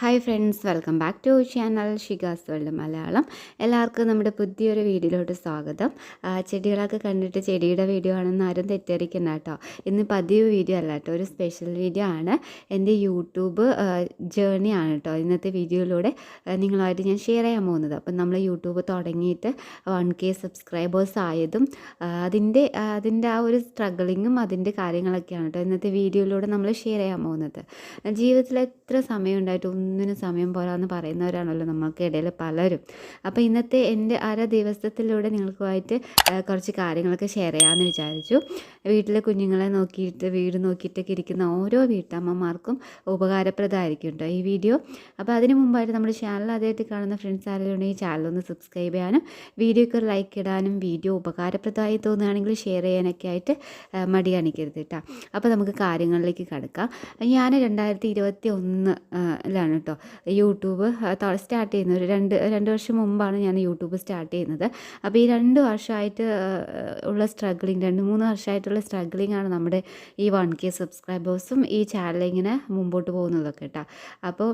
Hi friends welcome back to channel Shigas world Malayalam എല്ലാവർക്കും നമ്മുടെ പുതിയൊരു വീഡിയോയിലോട്ട് സ്വാഗതം. ചെടികളൊക്കെ കണ്ടിട്ട് ചെടിയുടെ വീഡിയോ ആണെന്ന് ആരും തെറ്റിദ്ധരിക്കുന്ന കേട്ടോ. ഇന്ന് പതിവ് വീഡിയോ അല്ല കേട്ടോ ഒരു സ്പെഷ്യൽ വീഡിയോ ആണ്. എന്റെ യൂട്യൂബ് ജേർണി ആണ് കേട്ടോ ഇന്നത്തെ വീഡിയോയിലൂടെ നിങ്ങളുമായിട്ട് ഞാൻ ഷെയർ ചെയ്യാൻ പോകുന്നത്. അപ്പം നമ്മൾ യൂട്യൂബ് തുടങ്ങിയിട്ട് വൺ കെ സബ്സ്ക്രൈബേഴ്സ് ആയതും അതിന്റെ അതിന്റെ ആ ഒരു സ്ട്രഗിളിങ്ങും അതിന്റെ കാര്യങ്ങളൊക്കെയാണ് കേട്ടോ ഇന്നത്തെ വീഡിയോയിലൂടെ നമ്മൾ ഷെയർ ചെയ്യാൻ പോകുന്നത്. ജീവിതത്തിൽ എത്ര സമയം ഉണ്ടായിട്ട് ഒന്നിനും സമയം പോരാന്ന് പറയുന്നവരാണല്ലോ നമ്മൾക്കിടയിൽ പലരും. അപ്പോൾ ഇന്നത്തെ എന്റെ അര ദിവസത്തിലൂടെ നിങ്ങൾക്കുമായിട്ട് കുറച്ച് കാര്യങ്ങളൊക്കെ ഷെയർ ചെയ്യാമെന്ന് വിചാരിച്ചു. വീട്ടിലെ കുഞ്ഞുങ്ങളെ നോക്കിയിട്ട് വീട് നോക്കിയിട്ടൊക്കെ ഇരിക്കുന്ന ഓരോ വീട്ടമ്മമാർക്കും ഉപകാരപ്രദമായിരിക്കും കേട്ടോ ഈ വീഡിയോ. അപ്പോൾ അതിന് മുമ്പായിട്ട് നമ്മുടെ ചാനൽ ആദ്യമായിട്ട് കാണുന്ന ഫ്രണ്ട്സ് ആരെങ്കിലും ഉണ്ടെങ്കിൽ ചാനൽ ഒന്ന് സബ്സ്ക്രൈബ് ചെയ്യാനും വീഡിയോക്ക് ഒരു ലൈക്ക് ഇടാനും വീഡിയോ ഉപകാരപ്രദമായി തോന്നുകയാണെങ്കിൽ ഷെയർ ചെയ്യാനൊക്കെ ആയിട്ട് മടി കാണിക്കരുത് കേട്ടോ. അപ്പോൾ നമുക്ക് കാര്യങ്ങളിലേക്ക് കടക്കാം. ഞാൻ രണ്ടായിരത്തി ഇരുപത്തി ഒന്നിലാണ് കേട്ടോ യൂട്യൂബ് സ്റ്റാർട്ട് ചെയ്യുന്നത്. ഒരു രണ്ട് രണ്ട് വർഷം മുമ്പാണ് ഞാൻ യൂട്യൂബ് സ്റ്റാർട്ട് ചെയ്യുന്നത്. അപ്പോൾ ഈ രണ്ട് വർഷമായിട്ട് ഉള്ള സ്ട്രഗിളിങ് രണ്ട് മൂന്ന് വർഷമായിട്ടുള്ള സ്ട്രഗ്ലിംഗ് ആണ് നമ്മുടെ ഈ വൺ കെ സബ്സ്ക്രൈബേഴ്സും ഈ ചാനലിങ്ങനെ മുമ്പോട്ട് പോകുന്നതൊക്കെ കേട്ടോ അപ്പോൾ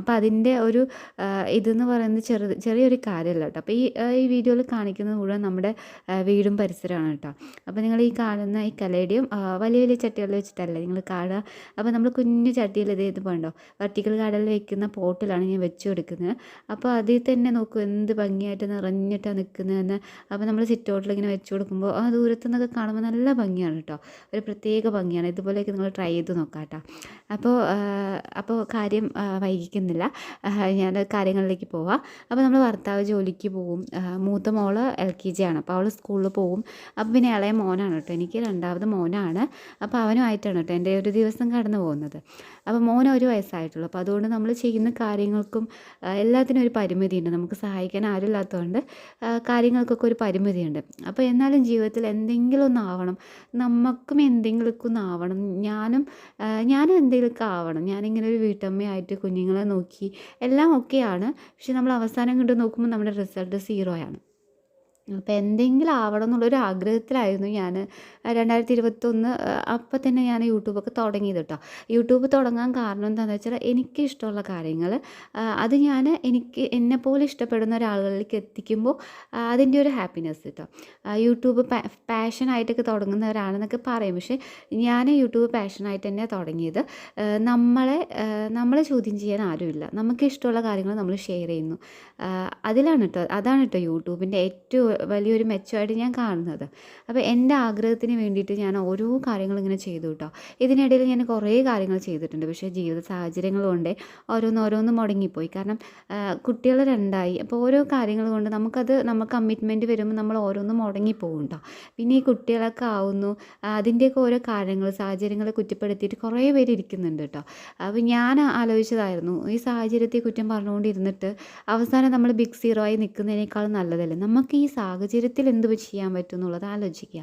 അപ്പോൾ അതിന്റെ ഒരു ഇതെന്ന് പറയുന്നത് ചെറു ചെറിയൊരു കാര്യമല്ല കേട്ടോ അപ്പോൾ ഈ ഈ വീഡിയോയിൽ കാണിക്കുന്നത് മുഴുവൻ നമ്മുടെ വീടും പരിസരമാണ് കേട്ടോ അപ്പോൾ നിങ്ങൾ ഈ കാണുന്ന ഈ കലയുടെയും വലിയ വലിയ ചട്ടികളിൽ വെച്ചിട്ടല്ലേ നിങ്ങൾ കാണുക. അപ്പോൾ നമ്മൾ കുഞ്ഞു ചട്ടിയിൽ ഇത് ഇത് പോകണ്ടോ വർട്ടിക്കൽ കാടലിൽ വെക്കുന്ന പോട്ടിലാണ് ഞാൻ വെച്ചു കൊടുക്കുന്നത്. അപ്പോൾ അതിൽ തന്നെ നോക്കൂ എന്ത് ഭംഗിയായിട്ട് നിറഞ്ഞിട്ടാണ് നിൽക്കുന്നതെന്ന്. അപ്പോൾ നമ്മൾ സിറ്റ് ഇങ്ങനെ വെച്ച് കൊടുക്കുമ്പോൾ ആ ദൂരത്തു നിന്നൊക്കെ കാണുമ്പോൾ നല്ല ഭംഗിയാണ് കേട്ടോ. ഒരു പ്രത്യേക ഭംഗിയാണ്. ഇതുപോലെയൊക്കെ നിങ്ങൾ ട്രൈ ചെയ്ത് നോക്കാം കേട്ടോ അപ്പോൾ അപ്പോൾ കാര്യം വൈകിക്കുന്നില്ല. ഞാൻ കാര്യങ്ങളിലേക്ക് പോവാം. അപ്പോൾ നമ്മൾ ഭർത്താവ് ജോലിക്ക് പോവും. മൂത്ത മോൾ എൽ കെ ജി ആണ്. അപ്പോൾ അവൾ സ്കൂളിൽ പോവും. അപ്പോൾ പിന്നെ ഇളയ മോനാണ് കേട്ടോ. എനിക്ക് രണ്ടാമത് മോനാണ്. അപ്പോൾ അവനുമായിട്ടാണ് കേട്ടോ എന്റെ ഒരു ദിവസം കടന്നു പോകുന്നത്. അപ്പോൾ മോൻ ഒരു വയസ്സായിട്ടുള്ളൂ. അപ്പോൾ അതുകൊണ്ട് നമ്മൾ ചെയ്യുന്ന കാര്യങ്ങൾക്കും എല്ലാത്തിനും ഒരു പരിമിതിയുണ്ട്. നമുക്ക് സഹായിക്കാൻ ആരുമില്ലാത്തതുകൊണ്ട് കാര്യങ്ങൾക്കൊക്കെ ഒരു പരിമിതിയുണ്ട്. അപ്പോൾ എന്നാലും ജീവിതത്തിൽ എന്തെങ്കിലും ഒന്നാവണം നമുക്കും എന്തെങ്കിലുമൊക്കെ ആവണം. ഞാനും ഞാനും എന്തെങ്കിലുമൊക്കെ ആവണം. ഞാനിങ്ങനെ ഒരു വീട്ടമ്മയായിട്ട് കുഞ്ഞുങ്ങളെ നോക്കി എല്ലാം ഓക്കെയാണ് പക്ഷെ നമ്മൾ അവസാനം കണ്ട് നോക്കുമ്പോൾ നമ്മുടെ റിസൾട്ട് സീറോയാണ്. അപ്പോൾ എന്തെങ്കിലും ആവണം എന്നുള്ളൊരു ആഗ്രഹത്തിലായിരുന്നു ഞാൻ രണ്ടായിരത്തി ഇരുപത്തൊന്ന് അപ്പം തന്നെ ഞാൻ യൂട്യൂബൊക്കെ തുടങ്ങിയത് കേട്ടോ യൂട്യൂബ് തുടങ്ങാൻ കാരണം എന്താണെന്ന് വെച്ചാൽ എനിക്ക് ഇഷ്ടമുള്ള കാര്യങ്ങൾ അത് ഞാൻ എനിക്ക് എന്നെപ്പോലെ ഇഷ്ടപ്പെടുന്ന ഒരാളുകളിലേക്ക് എത്തിക്കുമ്പോൾ അതിന്റെ ഒരു ഹാപ്പിനെസ് കേട്ടോ യൂട്യൂബ് പാഷനായിട്ടൊക്കെ തുടങ്ങുന്നവരാണെന്നൊക്കെ പറയും. പക്ഷേ ഞാൻ യൂട്യൂബ് പാഷനായിട്ട് തന്നെ തുടങ്ങിയത്. നമ്മളെ നമ്മളെ ചോദ്യം ചെയ്യാൻ ആരുമില്ല നമുക്ക് ഇഷ്ടമുള്ള കാര്യങ്ങൾ നമ്മൾ ഷെയർ ചെയ്യുന്നു. അതിലാണ് കേട്ടോ അതാണ് കേട്ടോ യൂട്യൂബിന്റെ ഏറ്റവും വലിയൊരു മെച്ചമായിട്ട് ഞാൻ കാണുന്നത്. അപ്പോൾ എന്റെ ആഗ്രഹത്തിന് വേണ്ടിയിട്ട് ഞാൻ ഓരോ കാര്യങ്ങളും ഇങ്ങനെ ചെയ്തു കേട്ടോ. ഇതിനിടയിൽ ഞാൻ കുറേ കാര്യങ്ങൾ ചെയ്തിട്ടുണ്ട്. പക്ഷേ ജീവിത സാഹചര്യങ്ങൾ കൊണ്ട് ഓരോന്ന് ഓരോന്ന് മുടങ്ങിപ്പോയി. കാരണം കുട്ടികൾ രണ്ടായി. അപ്പോൾ ഓരോ കാര്യങ്ങൾ കൊണ്ട് നമുക്കത് നമുക്ക് കമ്മിറ്റ്മെന്റ് വരുമ്പോൾ നമ്മൾ ഓരോന്ന് മുടങ്ങിപ്പോകും കേട്ടോ. പിന്നെ ഈ കുട്ടികളൊക്കെ ആവുന്നു. അതിന്റെയൊക്കെ ഓരോ കാര്യങ്ങൾ സാഹചര്യങ്ങളെ കുറ്റപ്പെടുത്തിയിട്ട് കുറേ പേര് ഇരിക്കുന്നുണ്ട് കേട്ടോ. അപ്പോൾ ഞാൻ ആലോചിച്ചതായിരുന്നു ഈ സാഹചര്യത്തെ കുറ്റം പറഞ്ഞുകൊണ്ടിരുന്നിട്ട് അവസാനം നമ്മൾ ബിഗ് സീറോ ആയി നിൽക്കുന്നതിനേക്കാൾ നല്ലതല്ലേ? നമുക്ക് ഈ സാഹചര്യത്തിൽ എന്ത് ചെയ്യാൻ പറ്റും എന്നുള്ളത് ആലോചിക്കുക.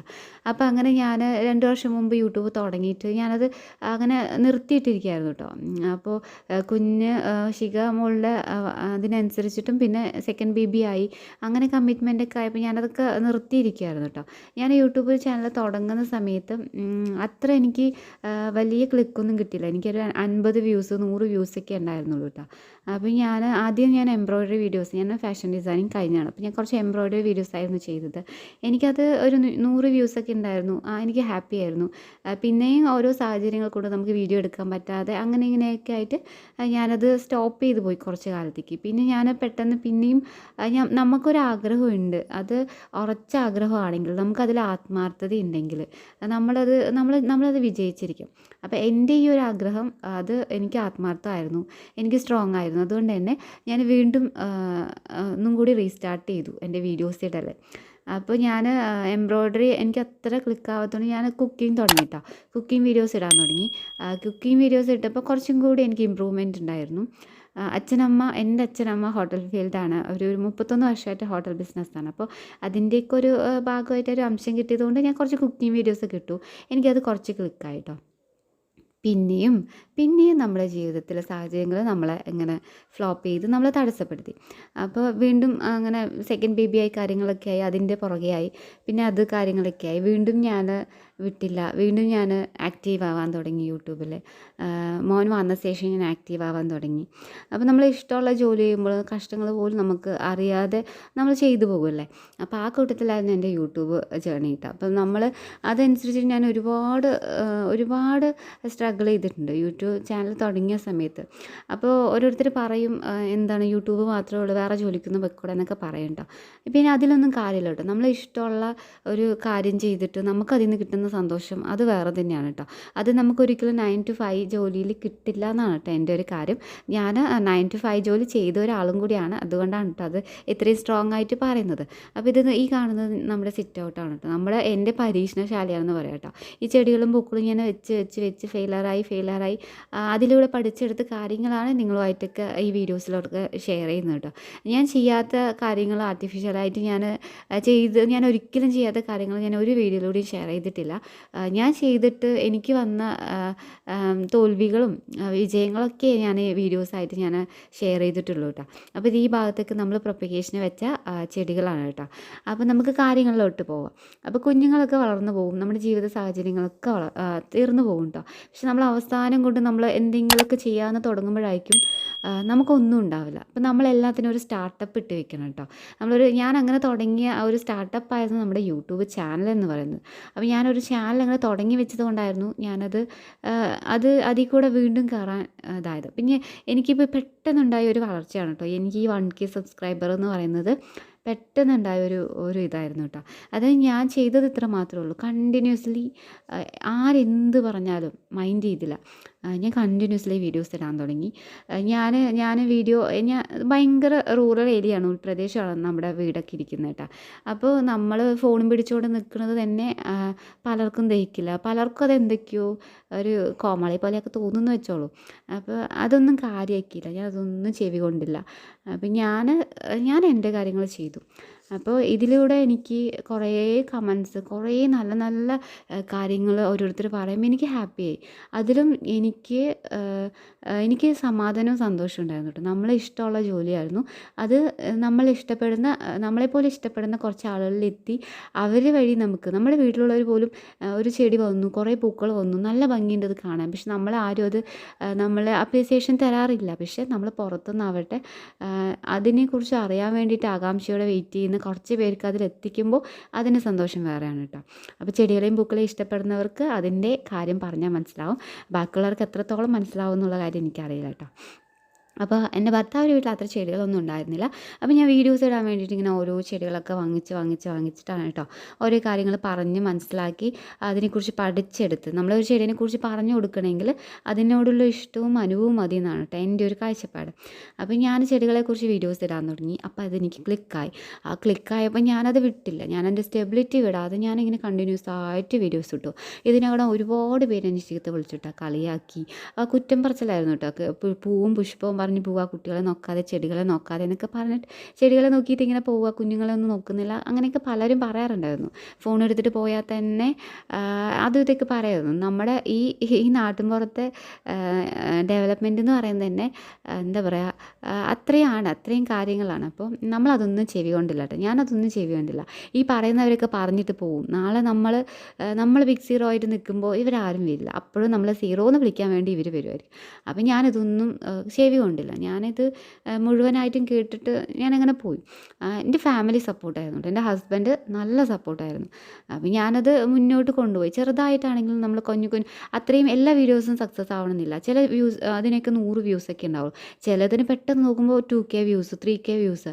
അപ്പോൾ അങ്ങനെ ഞാൻ രണ്ട് വർഷം മുമ്പ് യൂട്യൂബ് തുടങ്ങിയിട്ട് ഞാനത് അങ്ങനെ നിർത്തിയിട്ടിരിക്കുകയായിരുന്നു കേട്ടോ. അപ്പോൾ കുഞ്ഞ് ശിഖ മോളുടെ അതിനനുസരിച്ചിട്ടും പിന്നെ സെക്കൻഡ് ബേബി ആയി. അങ്ങനെ കമ്മിറ്റ്മെന്റ് ഒക്കെ ആയപ്പോൾ ഞാനതൊക്കെ നിർത്തിയിരിക്കുകയായിരുന്നു കേട്ടോ. ഞാൻ യൂട്യൂബ് ചാനൽ തുടങ്ങുന്ന സമയത്ത് അത്ര എനിക്ക് വലിയ ക്ലിക്കൊന്നും കിട്ടിയില്ല. എനിക്കൊരു അൻപത് വ്യൂസ് നൂറ് വ്യൂസൊക്കെ ഉണ്ടായിരുന്നുള്ളൂ കേട്ടോ. അപ്പോൾ ഞാൻ ആദ്യം ഞാൻ എംബ്രോയ്ഡറി വീഡിയോസ് ഞാൻ ഫാഷൻ ഡിസൈനിങ് കഴിഞ്ഞാണ് അപ്പോൾ ഞാൻ കുറച്ച് എംബ്രോയ്ഡറി വീഡിയോസ് ആയിരുന്നു ചെയ്തത്. എനിക്കത് ഒരു നൂറ് വ്യൂസൊക്കെ ഉണ്ടായിരുന്നു. ആ എനിക്ക് ഹാപ്പി ആയിരുന്നു. പിന്നെയും ഓരോ സാഹചര്യങ്ങൾ കൊണ്ട് നമുക്ക് വീഡിയോ എടുക്കാൻ പറ്റാതെ അങ്ങനെ ഇങ്ങനെയൊക്കെ ആയിട്ട് ഞാനത് സ്റ്റോപ്പ് ചെയ്ത് പോയി കുറച്ച് കാലത്തേക്ക്. പിന്നെ ഞാൻ പെട്ടെന്ന് പിന്നെയും ഞാൻ നമുക്കൊരാഗ്രഹമുണ്ട് അത് ഉറച്ച ആഗ്രഹമാണെങ്കിൽ നമുക്കതിൽ ആത്മാർത്ഥത ഉണ്ടെങ്കിൽ നമ്മളത് നമ്മൾ നമ്മളത് വിജയിച്ചിരിക്കും. അപ്പോൾ എന്റെ ഈ ഒരു ആഗ്രഹം അത് എനിക്ക് ആത്മാർത്ഥമായിരുന്നു. എനിക്ക് സ്ട്രോങ് ആയിരുന്നു. അതുകൊണ്ട് തന്നെ ഞാൻ വീണ്ടും ഒന്നും കൂടി റീസ്റ്റാർട്ട് ചെയ്തു എന്റെ വീഡിയോസ് ഇടൽ. അപ്പോൾ ഞാൻ എംബ്രോയ്ഡറി എനിക്ക് അത്ര ക്ലിക്ക് ആവാത്തതുകൊണ്ട് ഞാൻ കുക്കിംഗ് തുടങ്ങി കേട്ടോ കുക്കിംഗ് വീഡിയോസ് ഇടാൻ തുടങ്ങി. കുക്കിംഗ് വീഡിയോസ് ഇട്ടപ്പോൾ കുറച്ചും കൂടി എനിക്ക് ഇമ്പ്രൂവ്മെന്റ് ഉണ്ടായിരുന്നു. അച്ഛനമ്മ എന്റെ അച്ഛനമ്മ ഹോട്ടൽ ഫീൽഡാണ് ഒരു മുപ്പത്തൊന്ന് വർഷമായിട്ട് ഹോട്ടൽ ബിസിനസ്സാണ് അപ്പോൾ അതിന്റെയൊക്കെ ഒരു ഭാഗമായിട്ട് ഒരു അംശം കിട്ടിയതുകൊണ്ട് ഞാൻ കുറച്ച് കുക്കിംഗ് വീഡിയോസ് കിട്ടു എനിക്കത് കുറച്ച് ക്ലിക്കായിട്ടോ പിന്നെയും പിന്നെയും നമ്മുടെ ജീവിതത്തിലെ സാഹചര്യങ്ങൾ നമ്മളെ ഇങ്ങനെ ഫ്ലോപ്പ് ചെയ്ത് നമ്മളെ തടസ്സപ്പെടുത്തി. അപ്പോൾ വീണ്ടും അങ്ങനെ സെക്കൻഡ് ബേബിയായി കാര്യങ്ങളൊക്കെ ആയി അതിന്റെ പുറകെയായി. പിന്നെ അത് കാര്യങ്ങളൊക്കെ ആയി. വീണ്ടും ഞാൻ വിട്ടില്ല. വീണ്ടും ഞാൻ ആക്റ്റീവ് ആവാൻ തുടങ്ങി യൂട്യൂബിൽ മോൻ വന്ന ശേഷം ഞാൻ ആക്റ്റീവ് ആവാൻ തുടങ്ങി. അപ്പോൾ നമ്മൾ ഇഷ്ടമുള്ള ജോലി ചെയ്യുമ്പോൾ കഷ്ടങ്ങൾ പോലും നമുക്ക് അറിയാതെ നമ്മൾ ചെയ്തു പോകുമല്ലേ അപ്പോൾ ആ കൂട്ടത്തിലായിരുന്നു എന്റെ യൂട്യൂബ് ജേണി കിട്ടുക അപ്പം നമ്മൾ അതനുസരിച്ച് ഞാൻ ഒരുപാട് ഒരുപാട് സ്ട്രഗിൾ ചെയ്തിട്ടുണ്ട്. യൂട്യൂബ് ചാനൽ തുടങ്ങിയ സമയത്ത്. അപ്പോൾ ഓരോരുത്തർ പറയും എന്താണ് യൂട്യൂബ് മാത്രമേ ഉള്ളൂ വേറെ ജോലിക്കൊന്നും വെക്കൂടെ എന്നൊക്കെ പറയും കേട്ടോ പിന്നെ അതിലൊന്നും കാര്യമില്ല കേട്ടോ നമ്മൾ ഇഷ്ടമുള്ള ഒരു കാര്യം ചെയ്തിട്ട് നമുക്കതിൽ നിന്ന് കിട്ടുന്ന സന്തോഷം. അത് വേറെ തന്നെയാണ് കേട്ടോ അത് നമുക്കൊരിക്കലും നയൻ ടു ഫൈവ് ജോലിയിൽ കിട്ടില്ല എന്നാണ് കേട്ടോ എന്റെ ഒരു കാര്യം. ഞാൻ നയൻ ടു ഫൈവ് ജോലി ചെയ്ത ഒരാളും കൂടിയാണ്. അതുകൊണ്ടാണ് കേട്ടോ അത് ഇത്രയും സ്ട്രോങ് ആയിട്ട് പറയുന്നത്. അപ്പോൾ ഇത് ഈ കാണുന്നത് നമ്മുടെ സിറ്റ് ഔട്ടാണ് കേട്ടോ നമ്മുടെ എന്റെ പരീക്ഷണശാലയാണെന്ന് പറയാം കേട്ടോ ഈ ചെടികളും പൂക്കളും ഇങ്ങനെ വെച്ച് വെച്ച് വെച്ച് ഫെയിലറായി ഫെയിലറായി അതിലൂടെ പഠിച്ചെടുത്ത കാര്യങ്ങളാണ് നിങ്ങളുമായിട്ടൊക്കെ ഈ വീഡിയോസിലൊക്കെ ഷെയർ ചെയ്യുന്നത് കേട്ടോ ഞാൻ ചെയ്യാത്ത കാര്യങ്ങൾ ആർട്ടിഫിഷ്യലായിട്ട് ഞാൻ ചെയ്ത് ഞാൻ ഒരിക്കലും ചെയ്യാത്ത കാര്യങ്ങൾ ഞാൻ ഒരു വീഡിയോയിലൂടെയും ഷെയർ ചെയ്തിട്ടില്ല. ആ, ഞാൻ ചെയ്തിട്ട് എനിക്ക് വന്ന തോൽവികളും വിജയങ്ങളൊക്കെ ഞാൻ വീഡിയോസായിട്ട് ഞാൻ ഷെയർ ചെയ്തിട്ടുള്ളൂ കേട്ടോ. അപ്പോൾ ഈ ഭാഗത്തേക്ക് നമ്മൾ പ്രൊപ്പഗേഷന് വെച്ച ചെടികളാണ് കേട്ടോ. അപ്പോൾ നമുക്ക് കാര്യങ്ങളിലോട്ട് പോവാം. അപ്പോൾ കുഞ്ഞുങ്ങളൊക്കെ വളർന്നു പോകും. നമ്മുടെ ജീവിത സാഹചര്യങ്ങളൊക്കെ വള തീർന്നു പോകും കേട്ടോ. പക്ഷെ നമ്മൾ അവസാനം കൊണ്ട് നമ്മൾ എന്തെങ്കിലുമൊക്കെ ചെയ്യാമെന്ന് തുടങ്ങുമ്പോഴായിരിക്കും നമുക്കൊന്നും ഉണ്ടാവില്ല. അപ്പോൾ നമ്മൾ നമ്മളെല്ലാത്തിനും ഒരു സ്റ്റാർട്ടപ്പ് ഇട്ട് വെക്കണം കേട്ടോ. നമ്മളൊരു ഞാൻ അങ്ങനെ തുടങ്ങിയ ആ ഒരു സ്റ്റാർട്ടപ്പ് ആയിരുന്നു നമ്മുടെ യൂട്യൂബ് ചാനൽ എന്ന് പറയുന്നത്. അപ്പോൾ ഞാനൊരു ചാനൽ അങ്ങനെ തുടങ്ങി വെച്ചത് കൊണ്ടായിരുന്നു ഞാനത് അത് അതിൽ കൂടെ വീണ്ടും കയറാൻ അതായത്. പിന്നെ എനിക്കിപ്പോൾ പെട്ടെന്നുണ്ടായ ഒരു വളർച്ചയാണ് കേട്ടോ. എനിക്ക് ഈ വൺ കെ സബ്സ്ക്രൈബർ എന്ന് പറയുന്നത് പെട്ടെന്നുണ്ടായ ഒരു ഒരു ഇതായിരുന്നു കേട്ടോ. അത് ഞാൻ ചെയ്തത് ഇത്ര മാത്രമേ ഉള്ളൂ. കണ്ടിന്യൂസ്ലി ആരെന്ത് പറഞ്ഞാലും മൈൻഡ് ചെയ്തില്ല. ഞാൻ കണ്ടിന്യൂസ്ലി വീഡിയോസ് ഇടാൻ തുടങ്ങി. ഞാൻ ഞാൻ വീഡിയോ ഞാൻ ഭയങ്കര റൂറൽ ഏരിയയാണ് ഉൾപ്രദേശമാണ് നമ്മുടെ വീടൊക്കെ ഇരിക്കുന്നത് കേട്ടോ. അപ്പോൾ നമ്മൾ ഫോണും പിടിച്ചുകൊണ്ട് നിൽക്കുന്നത് തന്നെ പലർക്കും ദഹിക്കില്ല. പലർക്കും അത് എന്തൊക്കെയോ ഒരു കോമളി പോലെയൊക്കെ തോന്നുന്നു വെച്ചോളൂ. അപ്പോൾ അതൊന്നും കാര്യമാക്കിയില്ല ഞാൻ അതൊന്നും ചെവി കൊണ്ടില്ല. അപ്പം ഞാൻ ഞാൻ എന്റെ കാര്യങ്ങൾ ചെയ്തു. അപ്പോൾ ഇതിലൂടെ എനിക്ക് കുറേ കമൻസ് കുറേ നല്ല നല്ല കാര്യങ്ങൾ ഓരോരുത്തർ പറയുമ്പോൾ എനിക്ക് ഹാപ്പിയായി അതിലും എനിക്ക് എനിക്ക് സമാധാനവും സന്തോഷവും ഉണ്ടായിരുന്നു കേട്ടോ. നമ്മളെ ഇഷ്ടമുള്ള ജോലിയായിരുന്നു. അത് നമ്മൾ ഇഷ്ടപ്പെടുന്ന നമ്മളെപ്പോലെ ഇഷ്ടപ്പെടുന്ന കുറച്ച് ആളുകളിലെത്തി അവർ വഴി നമുക്ക് നമ്മുടെ വീട്ടിലുള്ളവർ പോലും ഒരു ചെടി വന്നു കുറേ പൂക്കൾ വന്നു നല്ല ഭംഗിയുണ്ട് അത് കാണാൻ. പക്ഷെ നമ്മൾ ആരും അത് നമ്മളെ അപ്രീസിയേഷൻ തരാറില്ല. പക്ഷെ നമ്മൾ പുറത്തുനിന്നാവട്ടെ അതിനെക്കുറിച്ച് അറിയാൻ വേണ്ടിയിട്ട് ആകാംക്ഷയോടെ വെയിറ്റ് ചെയ്യുന്ന കുറച്ച് പേർക്ക് അതിലെത്തിക്കുമ്പോൾ അതിന്റെ സന്തോഷം വേറെയാണ് കേട്ടോ. അപ്പോൾ ചെടികളെയും പൂക്കളെയും ഇഷ്ടപ്പെടുന്നവർക്ക് അതിന്റെ കാര്യം പറഞ്ഞാൽ മനസ്സിലാവും. ബാക്കിയുള്ളവർക്ക് എത്രത്തോളം മനസ്സിലാവും എന്നുള്ള കാര്യം എനിക്കറിയില്ല കേട്ടോ. അപ്പോൾ എന്റെ ഭർത്താവിന്റെ വീട്ടിൽ അത്ര ചെടികളൊന്നും ഉണ്ടായിരുന്നില്ല. അപ്പോൾ ഞാൻ വീഡിയോസ് ഇടാൻ വേണ്ടിയിട്ട് ഇങ്ങനെ ഓരോ ചെടികളൊക്കെ വാങ്ങിച്ച് വാങ്ങിച്ച് വാങ്ങിച്ചിട്ടാണ് കേട്ടോ ഓരോ കാര്യങ്ങൾ പറഞ്ഞ് മനസ്സിലാക്കി അതിനെക്കുറിച്ച് പഠിച്ചെടുത്ത്. നമ്മളൊരു ചെടീനെക്കുറിച്ച് പറഞ്ഞു കൊടുക്കണമെങ്കിൽ അതിനോടുള്ള ഇഷ്ടവും അനുവും മതി എന്നാണ് കേട്ടോ എന്റെ ഒരു കാഴ്ചപ്പാട്. അപ്പോൾ ഞാൻ ചെടികളെക്കുറിച്ച് വീഡിയോസ് ഇടാൻ തുടങ്ങി. അപ്പോൾ അതെനിക്ക് ക്ലിക്കായി. ആ ക്ലിക്കായപ്പോൾ ഞാനത് വിട്ടില്ല. ഞാൻ എന്റെ സ്റ്റെബിലിറ്റി വിടാതെ ഞാനിങ്ങനെ കണ്ടിന്യൂസ് ആയിട്ട് വീഡിയോസ് ഇട്ടു. ഇതിനകം ഒരുപാട് പേര് എന്റെ ചീത്ത വിളിച്ചിട്ടാണ് കളിയാക്കി. കുറ്റം പറച്ചിലായിരുന്നു കേട്ടോ. പൂവും പുഷ്പവും പറഞ്ഞ് പോവുക കുട്ടികളെ നോക്കാതെ ചെടികളെ നോക്കാതെ എന്നൊക്കെ പറഞ്ഞിട്ട് ചെടികളെ നോക്കിയിട്ട് ഇങ്ങനെ പോവുക കുഞ്ഞുങ്ങളെ ഒന്നും നോക്കുന്നില്ല അങ്ങനെയൊക്കെ പലരും പറയാറുണ്ടായിരുന്നു. ഫോൺ എടുത്തിട്ട് പോയാൽ തന്നെ അതും ഇതൊക്കെ പറയായിരുന്നു. നമ്മുടെ ഈ ഈ നാട്ടിൻപുറത്തെ ഡെവലപ്മെന്റ് എന്ന് പറയുന്നത് തന്നെ എന്താ പറയുക അത്രയാണ് അത്രയും കാര്യങ്ങളാണ്. അപ്പോൾ നമ്മളതൊന്നും ചെവി കൊണ്ടില്ല കേട്ടോ ഞാനതൊന്നും ചെവി കൊണ്ടില്ല. ഈ പറയുന്നവരൊക്കെ പറഞ്ഞിട്ട് പോവും. നാളെ നമ്മൾ നമ്മൾ ബിഗ് സീറോ ആയിട്ട് നിൽക്കുമ്പോൾ ഇവരാരും വരില്ല. അപ്പോഴും നമ്മൾ സീറോ എന്ന് വിളിക്കാൻ വേണ്ടി ഇവർ വരുമായിരിക്കും അപ്പോൾ ഞാനിതൊന്നും ചെവി കൊണ്ടില്ല. ഞാനിത് മുഴുവനായിട്ടും കേട്ടിട്ട് ഞാനങ്ങനെ പോയി. എന്റെ ഫാമിലി സപ്പോർട്ടായിരുന്നു എന്റെ ഹസ്ബൻഡ് നല്ല സപ്പോർട്ടായിരുന്നു. അപ്പം ഞാനത് മുന്നോട്ട് കൊണ്ടുപോയി. ചെറുതായിട്ടാണെങ്കിലും നമ്മൾ കുഞ്ഞു കുഞ്ഞു അത്രയും എല്ലാ വീഡിയോസും സക്സസ് ആവണമെന്നില്ല. ചില വ്യൂസ് അതിനൊക്കെ നൂറ് വ്യൂസൊക്കെ ഉണ്ടാവും ചിലതിന് പെട്ടെന്ന് നോക്കുമ്പോൾ two K views three K views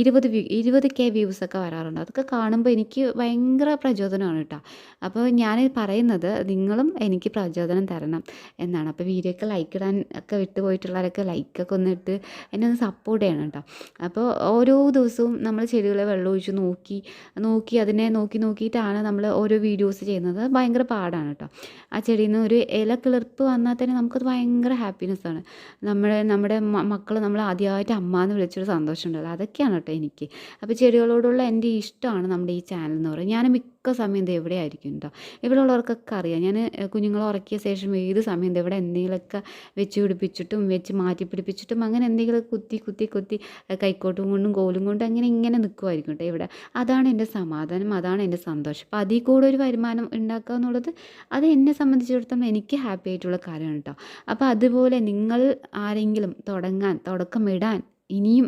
ഇരുപത് വ്യൂ ഇരുപത് കെ വ്യൂസൊക്കെ വരാറുണ്ട്. അതൊക്കെ കാണുമ്പോൾ എനിക്ക് ഭയങ്കര പ്രചോദനമാണ് കേട്ടോ. അപ്പോൾ ഞാൻ പറയുന്നത് നിങ്ങളും എനിക്ക് പ്രചോദനം തരണം എന്നാണ്. അപ്പോൾ വീഡിയോ ഒക്കെ ലൈക്ക് ഇടാൻ ഒക്കെ വിട്ടുപോയിട്ടുള്ളവരൊക്കെ ലൈക്കൊക്കെ ഒന്ന് ഇട്ട് എന്നെ ഒന്ന് സപ്പോർട്ട് ചെയ്യണം കേട്ടോ. അപ്പോൾ ഓരോ ദിവസവും നമ്മൾ ചെടികളെ വെള്ളം ഒഴിച്ച് നോക്കി നോക്കി അതിനെ നോക്കി നോക്കിയിട്ടാണ് നമ്മൾ ഓരോ വീഡിയോസ് ചെയ്യുന്നത്. ഭയങ്കര പാടാണ് കേട്ടോ. ആ ചെടിയിൽ നിന്ന് ഒരു ഇല കിളിർപ്പ് വന്നാൽ തന്നെ നമുക്കത് ഭയങ്കര ഹാപ്പിനെസ് ആണ്. നമ്മുടെ നമ്മുടെ മക്കൾ നമ്മൾ ആദ്യമായിട്ട് അമ്മ എന്ന് വിളിച്ചൊരു സന്തോഷം ഉണ്ടല്ലോ അതൊക്കെയാണ് കേട്ടോ എനിക്ക്. അപ്പോൾ ചെടികളോടുള്ള എന്റെ ഇഷ്ടമാണ് നമ്മുടെ ഈ ചാനൽ എന്ന് പറയുന്നത്. ഞാൻ മിക്ക തക്ക സമയം ഇത് എവിടെയായിരിക്കും കേട്ടോ ഇവിടെ ഉള്ളവർക്കൊക്കെ അറിയാം. ഞാൻ കുഞ്ഞുങ്ങളെ ഉറക്കിയ ശേഷം ഏത് സമയം ഇത് ഇവിടെ എന്തെങ്കിലുമൊക്കെ വെച്ച് പിടിപ്പിച്ചിട്ടും വെച്ച് മാറ്റി പിടിപ്പിച്ചിട്ടും അങ്ങനെ എന്തെങ്കിലും കുത്തി കുത്തി കുത്തി കൈക്കോട്ടും കൊണ്ടും കോലും കൊണ്ടും അങ്ങനെ ഇങ്ങനെ നിൽക്കുമായിരിക്കും കേട്ടോ ഇവിടെ. അതാണ് എന്റെ സമാധാനം അതാണ് എന്റെ സന്തോഷം. അപ്പോൾ അതിൽ കൂടെ ഒരു വരുമാനം ഉണ്ടാക്കുക എന്നുള്ളത് അത് എന്നെ സംബന്ധിച്ചിടത്തോളം എനിക്ക് ഹാപ്പി ആയിട്ടുള്ള കാര്യമാണ് കേട്ടോ അപ്പോൾ അതുപോലെ നിങ്ങൾ ആരെങ്കിലും തുടങ്ങാൻ തുടക്കമിടാൻ ഇനിയും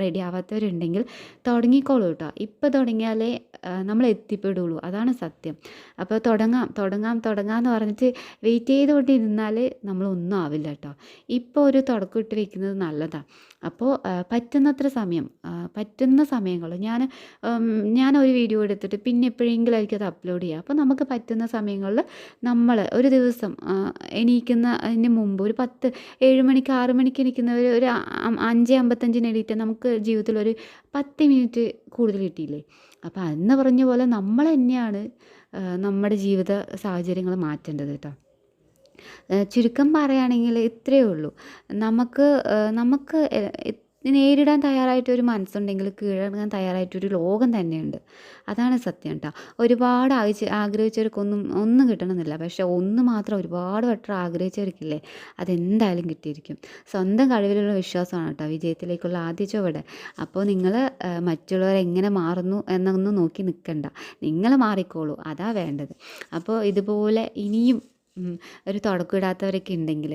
റെഡി ആവാത്തവരുണ്ടെങ്കിൽ തുടങ്ങിക്കോളൂ കേട്ടോ ഇപ്പോൾ തുടങ്ങിയാലേ നമ്മൾ എത്തിപ്പെടുള്ളൂ അതാണ് സത്യം. അപ്പോൾ തുടങ്ങാം തുടങ്ങാം തുടങ്ങാം എന്ന് പറഞ്ഞിട്ട് വെയിറ്റ് ചെയ്തുകൊണ്ടിരുന്നാൽ നമ്മളൊന്നും ആവില്ല കേട്ടോ ഇപ്പോൾ ഒരു തുടക്കം ഇട്ട് വെക്കുന്നത് നല്ലതാണ് അപ്പോൾ പറ്റുന്നത്ര സമയം പറ്റുന്ന സമയങ്ങൾ ഞാൻ ഞാൻ ഒരു വീഡിയോ എടുത്തിട്ട് പിന്നെ എപ്പോഴെങ്കിലും ആയിരിക്കും അത് അപ്ലോഡ് ചെയ്യുക അപ്പോൾ നമുക്ക് പറ്റുന്ന സമയങ്ങളിൽ നമ്മൾ ഒരു ദിവസം എണീക്കുന്നതിന് മുമ്പ് ഒരു പത്ത് ഏഴ് മണിക്ക് ആറ് മണിക്ക് എണീക്കുന്നവർ ഒരു അഞ്ച് അമ്പത്തഞ്ചിന് എണീറ്റ് നമുക്ക് ജീവിതത്തിൽ ഒരു പത്ത് മിനിറ്റ് കൂടുതൽ കിട്ടിയില്ലേ? അപ്പോൾ അന്ന് പറഞ്ഞ പോലെ നമ്മൾ തന്നെയാണ് നമ്മുടെ ജീവിത സാഹചര്യങ്ങൾ മാറ്റേണ്ടത് കേട്ടോ. ചുരുക്കം പറയുകയാണെങ്കിൽ ഇത്രയേ ഉള്ളൂ. നമുക്ക് നമുക്ക് നേരിടാൻ തയ്യാറായിട്ടൊരു മനസ്സുണ്ടെങ്കിൽ കീഴടങ്ങാൻ തയ്യാറായിട്ടൊരു ലോകം തന്നെയുണ്ട്. അതാണ് സത്യം കേട്ടോ. ഒരുപാട് ആഗ്രഹിച്ച് ആഗ്രഹിച്ചവർക്കൊന്നും ഒന്നും കിട്ടണമെന്നില്ല. പക്ഷെ ഒന്ന് മാത്രം ഒരുപാട് വട്ടം ആഗ്രഹിച്ചവർക്കില്ലേ അതെന്തായാലും കിട്ടിയിരിക്കും. സ്വന്തം കഴിവിലുള്ള വിശ്വാസമാണ് കേട്ടോ വിജയത്തിലേക്കുള്ള ആദ്യ ചുവട്. അപ്പോൾ നിങ്ങൾ മറ്റുള്ളവർ എങ്ങനെ മാറുന്നു എന്നൊന്നും നോക്കി നിൽക്കണ്ട. നിങ്ങൾ മാറിക്കോളൂ. അതാ വേണ്ടത്. അപ്പോൾ ഇതുപോലെ ഇനിയും ഒരു തുടക്കമിടാത്തവരൊക്കെ ഉണ്ടെങ്കിൽ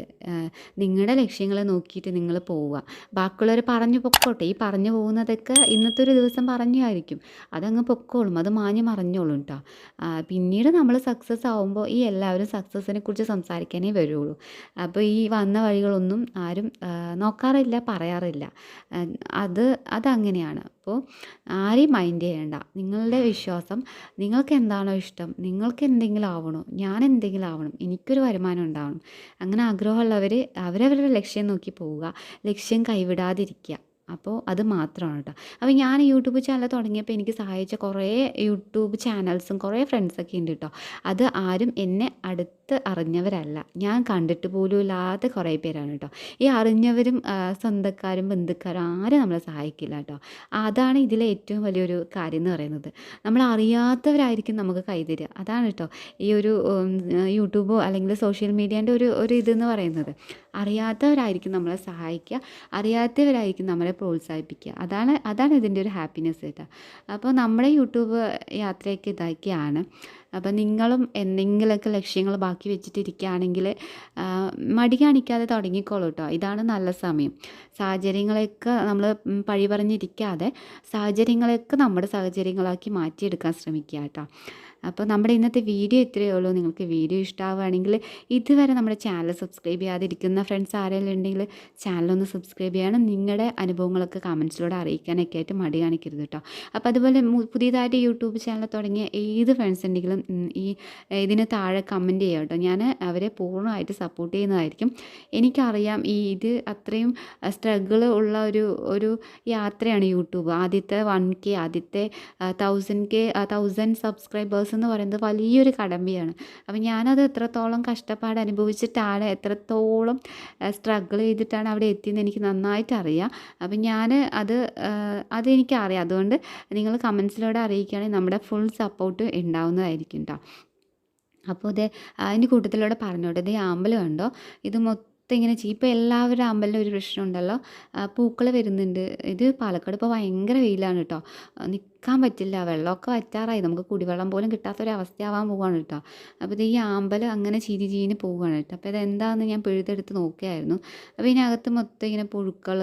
നിങ്ങളുടെ ലക്ഷ്യങ്ങളെ നോക്കിയിട്ട് നിങ്ങൾ പോവുക. ബാക്കിയുള്ളവർ പറഞ്ഞു പൊക്കോട്ടെ. ഈ പറഞ്ഞു പോകുന്നതൊക്കെ ഇന്നത്തെ ഒരു ദിവസം പറഞ്ഞായിരിക്കും അതങ്ങ് പൊക്കോളും. അത് മാഞ്ഞ് മറിഞ്ഞോളും കേട്ടോ പിന്നീട് നമ്മൾ സക്സസ് ആവുമ്പോൾ ഈ എല്ലാവരും സക്സസ്സിനെ കുറിച്ച് സംസാരിക്കാനേ വരുള്ളൂ. അപ്പോൾ ഈ വന്ന വഴികളൊന്നും ആരും നോക്കാറില്ല പറയാറില്ല. അത് അതങ്ങനെയാണ്. അപ്പോൾ ആരെയും മൈൻഡ് ചെയ്യേണ്ട. നിങ്ങളുടെ വിശ്വാസം നിങ്ങൾക്ക് എന്താണോ ഇഷ്ടം നിങ്ങൾക്ക് എന്തെങ്കിലും ആവണോ ഞാൻ എന്തെങ്കിലും ആവണം എനിക്കൊരു വരുമാനം ഉണ്ടാവണം. അങ്ങനെ ആഗ്രഹമുള്ളവർ അവരവരുടെ ലക്ഷ്യം നോക്കി പോവുക ലക്ഷ്യം കൈവിടാതിരിക്കുക. അപ്പോൾ അത് മാത്രമാണ് കേട്ടോ അപ്പോൾ ഞാൻ യൂട്യൂബ് ചാനൽ തുടങ്ങിയപ്പോൾ എനിക്ക് സഹായിച്ച കുറേ യൂട്യൂബ് ചാനൽസും കുറേ ഫ്രണ്ട്സൊക്കെ ഉണ്ട് കേട്ടോ അത് ആരും എന്നെ അടുത്ത് അറിഞ്ഞവരല്ല. ഞാൻ കണ്ടിട്ട് പോലും ഇല്ലാത്ത കുറേ പേരാണ് കേട്ടോ ഈ അറിഞ്ഞവരും സ്വന്തക്കാരും ബന്ധുക്കാരും ആരും നമ്മളെ സഹായിക്കില്ല കേട്ടോ അതാണ് ഇതിലെ ഏറ്റവും വലിയൊരു കാര്യം എന്ന് പറയുന്നത്. നമ്മൾ അറിയാത്തവരായിരിക്കും നമുക്ക് കൈതരിക അതാണ് കേട്ടോ ഈ ഒരു യൂട്യൂബോ അല്ലെങ്കിൽ സോഷ്യൽ മീഡിയേന്റെ ഒരു ഒരു ഇതെന്ന് പറയുന്നത്. അറിയാത്തവരായിരിക്കും നമ്മളെ സഹായിക്കുക. അറിയാത്തവരായിരിക്കും നമ്മളെ പ്രോത്സാഹിപ്പിക്കുക. അതാണ് അതാണ് ഇതിന്റെ ഒരു ഹാപ്പിനെസ് കേട്ടോ. അപ്പോൾ നമ്മുടെ യൂട്യൂബ് യാത്രയൊക്കെ ഇതാക്കിയാണ്. അപ്പോൾ നിങ്ങളും എന്തെങ്കിലുമൊക്കെ ലക്ഷ്യങ്ങൾ ബാക്കി വെച്ചിട്ടിരിക്കുകയാണെങ്കിൽ മടി കാണിക്കാതെ തുടങ്ങിക്കോളൂ കേട്ടോ. ഇതാണ് നല്ല സമയം. സാഹചര്യങ്ങളെയൊക്കെ നമ്മൾ പഴി പറഞ്ഞിരിക്കാതെ സാഹചര്യങ്ങളെയൊക്കെ നമ്മുടെ സാഹചര്യങ്ങളാക്കി മാറ്റിയെടുക്കാൻ ശ്രമിക്കുക കേട്ടോ. അപ്പോൾ നമ്മുടെ ഇന്നത്തെ വീഡിയോ ഇത്രയേ ഉള്ളൂ. നിങ്ങൾക്ക് വീഡിയോ ഇഷ്ടമാവുകയാണെങ്കിൽ ഇതുവരെ നമ്മുടെ ചാനൽ സബ്സ്ക്രൈബ് ചെയ്യാതിരിക്കുന്ന ഫ്രണ്ട്സ് ആരെങ്കിലും ഉണ്ടെങ്കിൽ ചാനലൊന്ന് സബ്സ്ക്രൈബ് ചെയ്യണം നിങ്ങളുടെ അനുഭവങ്ങളൊക്കെ കമൻസിലൂടെ അറിയിക്കാനൊക്കെ ആയിട്ട് മടി കാണിക്കരുത് കേട്ടോ അപ്പോൾ അതുപോലെ പുതിയതായിട്ട് യൂട്യൂബ് ചാനൽ തുടങ്ങിയ ഏത് ഫ്രണ്ട്സ് ഉണ്ടെങ്കിലും ഈ ഇതിന് താഴെ കമന്റ് ചെയ്യാം കേട്ടോ. ഞാൻ അവരെ പൂർണമായിട്ട് സപ്പോർട്ട് ചെയ്യുന്നതായിരിക്കും. എനിക്കറിയാം ഈ ഇത് അത്രയും സ്ട്രഗിൾ ഉള്ള ഒരു ഒരു യാത്രയാണ് യൂട്യൂബ്. ആദ്യത്തെ വൺ കെ ആദ്യത്തെ തൗസൻഡ് കെ തൗസൻഡ് സബ്സ്ക്രൈബേഴ്സ് എന്ന് പറയുന്നത് വലിയൊരു കടമ്പയാണ്. അപ്പം ഞാനത് എത്രത്തോളം കഷ്ടപ്പാട് അനുഭവിച്ചിട്ടാണ് എത്രത്തോളം സ്ട്രഗിൾ ചെയ്തിട്ടാണ് അവിടെ എത്തിയെന്ന് എനിക്ക് നന്നായിട്ട് അറിയാം. അപ്പം ഞാൻ അത് അതെനിക്കറിയാം അതുകൊണ്ട് നിങ്ങൾ കമൻസിലൂടെ അറിയിക്കുകയാണെങ്കിൽ നമ്മുടെ ഫുൾ സപ്പോർട്ട് ഉണ്ടാവുന്നതായിരിക്കും കേട്ടോ അപ്പോൾ ഇത് അതിന്റെ കൂട്ടത്തിലൂടെ പറഞ്ഞോട്ടെ. ഇത് ആമ്പൽ കണ്ടോ? ഇത് മൊത്തം ഇങ്ങനെ ഇപ്പം എല്ലാവരുടെ അമ്പലിന്റെ ഒരു പ്രശ്നമുണ്ടല്ലോ. പൂക്കൾ വരുന്നുണ്ട്. ഇത് പാലക്കാട് ഇപ്പോൾ ഭയങ്കര വെയിലാണ് കേട്ടോ നിൽക്കാൻ പറ്റില്ല. വെള്ളമൊക്കെ വറ്റാറായി. നമുക്ക് കുടിവെള്ളം പോലും കിട്ടാത്തൊരവസ്ഥയാവാൻ പോവുകയാണ് കേട്ടോ. അപ്പോൾ ഇത് ഈ ആമ്പൽ അങ്ങനെ ചീരി ചീഞ്ഞ് പോവുകയാണ് കേട്ടോ. അപ്പോൾ ഇതെന്താണെന്ന് ഞാൻ പിഴുതെടുത്ത് നോക്കിയായിരുന്നു. അപ്പോൾ ഇതിനകത്ത് മൊത്തം ഇങ്ങനെ പുഴുക്കൾ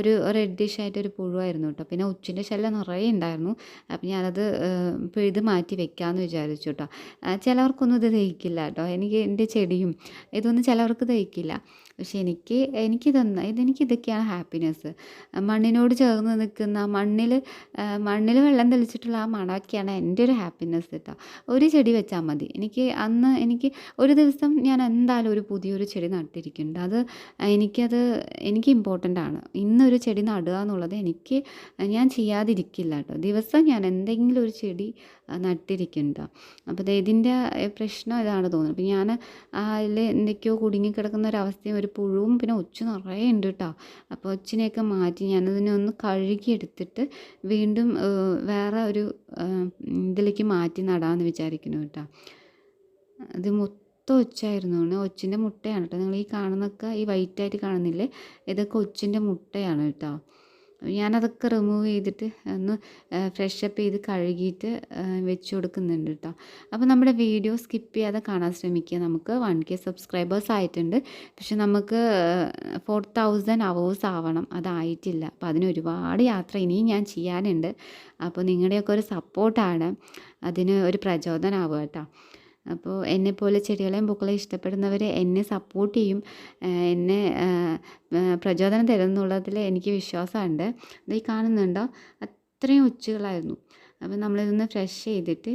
ഒരു റെഡിഷ് ആയിട്ടൊരു പുഴുവായിരുന്നു കേട്ടോ. പിന്നെ ഉച്ചിന്റെ ശല്യം നിറയെ ഉണ്ടായിരുന്നു അപ്പോൾ ഞാനത് പിഴുത് മാറ്റി വെക്കാമെന്ന് വിചാരിച്ചു കേട്ടോ. ചിലവർക്കൊന്നും ഇത് ദഹിക്കില്ല കേട്ടോ. എനിക്ക് എന്റെ ചെടിയും ഇതൊന്നും ചിലവർക്ക് ദഹിക്കില്ല. പക്ഷെ എനിക്ക് എനിക്കിതൊന്ന് ഇതെനിക്ക് ഇതൊക്കെയാണ് ഹാപ്പിനെസ് മണ്ണിനോട് ചേർന്ന് നിൽക്കുന്ന മണ്ണിൽ മണ്ണിൽ വെള്ളം തെളിച്ചിട്ടുള്ള ആ മണമൊക്കെയാണ് എന്റെ ഒരു ഹാപ്പിനെസ് കേട്ടോ ഒരു ചെടി വെച്ചാൽ മതി. എനിക്ക് അന്ന് എനിക്ക് ഒരു ദിവസം ഞാൻ എന്തായാലും ഒരു പുതിയൊരു ചെടി നട്ടിരിക്കുന്നുണ്ട്. അത് എനിക്കത് എനിക്ക് ഇമ്പോർട്ടന്റ് ആണ്. ഇന്നൊരു ചെടി നടുക എന്നുള്ളത് എനിക്ക് ഞാൻ ചെയ്യാതിരിക്കില്ല കേട്ടോ ദിവസം ഞാൻ എന്തെങ്കിലും ഒരു ചെടി നട്ടിരിക്കുന്നുണ്ട്. അപ്പോൾ ഇതിന്റെ പ്രശ്നം ഇതാണ് തോന്നുന്നത്. അപ്പോൾ ഞാൻ അതിൽ എന്തൊക്കെയോ കുടുങ്ങിക്കിടക്കുന്ന ഒരവസ്ഥയും ഒരു പുഴുവും പിന്നെ ഒച്ച നിറയെ ഉണ്ട് കേട്ടോ അപ്പോൾ ഒച്ചിനെയൊക്കെ മാറ്റി ഞാനതിനെ ഒന്ന് കഴുകിയെടുത്തിട്ട് വീണ്ടും വേറെ ഒരു ഇതിലേക്ക് മാറ്റി നടാമെന്ന് വിചാരിക്കുന്നു കേട്ടോ. അത് മൊത്തം ഒച്ചായിരുന്നു. ഒച്ചിന്റെ മുട്ടയാണ് കേട്ടോ നിങ്ങൾ ഈ കാണുന്നൊക്കെ ഈ വൈറ്റായിട്ട് കാണുന്നില്ലേ? ഇതൊക്കെ ഒച്ചിന്റെ മുട്ടയാണ് കേട്ടോ ഞാനതൊക്കെ റിമൂവ് ചെയ്തിട്ട് ഒന്ന് ഫ്രഷപ്പ് ചെയ്ത് കഴുകിയിട്ട് വെച്ച് കൊടുക്കുന്നുണ്ട് കേട്ടോ അപ്പോൾ നമ്മുടെ വീഡിയോ സ്കിപ്പ് ചെയ്യാതെ കാണാൻ ശ്രമിക്കുക. നമുക്ക് വൺ കെ സബ്സ്ക്രൈബേഴ്സ് ആയിട്ടുണ്ട്. പക്ഷെ നമുക്ക് ഫോർ തൗസൻഡ് അവേഴ്സ് ആവണം. അതായിട്ടില്ല. അപ്പോൾ അതിന് ഒരുപാട് യാത്ര ഇനിയും ഞാൻ ചെയ്യാനുണ്ട്. അപ്പോൾ നിങ്ങളുടെയൊക്കെ ഒരു സപ്പോർട്ടാണ് അതിന് ഒരു പ്രചോദനമാവുക കേട്ടോ അപ്പോൾ എന്നെപ്പോലെ ചെടികളെയും പൂക്കളെയും ഇഷ്ടപ്പെടുന്നവർ എന്നെ സപ്പോർട്ട് ചെയ്യും. എന്നെ പ്രചോദനം തരുന്നുള്ളതിൽ എനിക്ക് വിശ്വാസമുണ്ട്. അത് ഈ കാണുന്നുണ്ടോ? അത്രയും ഉച്ചകളായിരുന്നു. അപ്പോൾ നമ്മളിതൊന്ന് ഫ്രഷ് ചെയ്തിട്ട്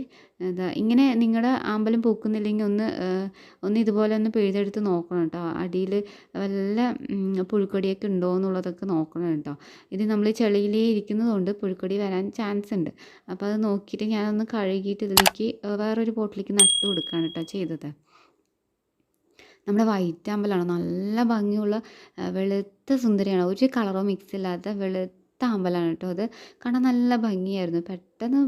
എന്താ ഇങ്ങനെ നിങ്ങളുടെ ആമ്പലം പൂക്കുന്നില്ലെങ്കിൽ ഒന്ന് ഒന്ന് ഇതുപോലെ ഒന്ന് പിഴുതെടുത്ത് നോക്കണം കേട്ടോ. അടിയിൽ വല്ല പുഴുക്കൊടിയൊക്കെ ഉണ്ടോ എന്നുള്ളതൊക്കെ നോക്കണം കേട്ടോ. ഇത് നമ്മൾ ചെളിയിലേ ഇരിക്കുന്നതുകൊണ്ട് പുഴുക്കൊടി വരാൻ ചാൻസ് ഉണ്ട്. അപ്പോൾ അത് നോക്കിയിട്ട് ഞാനൊന്ന് കഴുകിയിട്ട് ഇതിലേക്ക് വേറൊരു പോട്ടിലേക്ക് നട്ട് കൊടുക്കുകയാണ് കേട്ടോ ചെയ്തത്. നമ്മുടെ വൈറ്റ് അമ്പലമാണ് നല്ല ഭംഗിയുള്ള വെളുത്ത സുന്ദരിയാണ്? ഒരു കളറോ മിക്സ് ഇല്ലാത്ത വെളുത്ത അമ്പലമാണ് കേട്ടോ അത്. കാണാൻ നല്ല ഭംഗിയായിരുന്നു. പെട്ടെന്ന്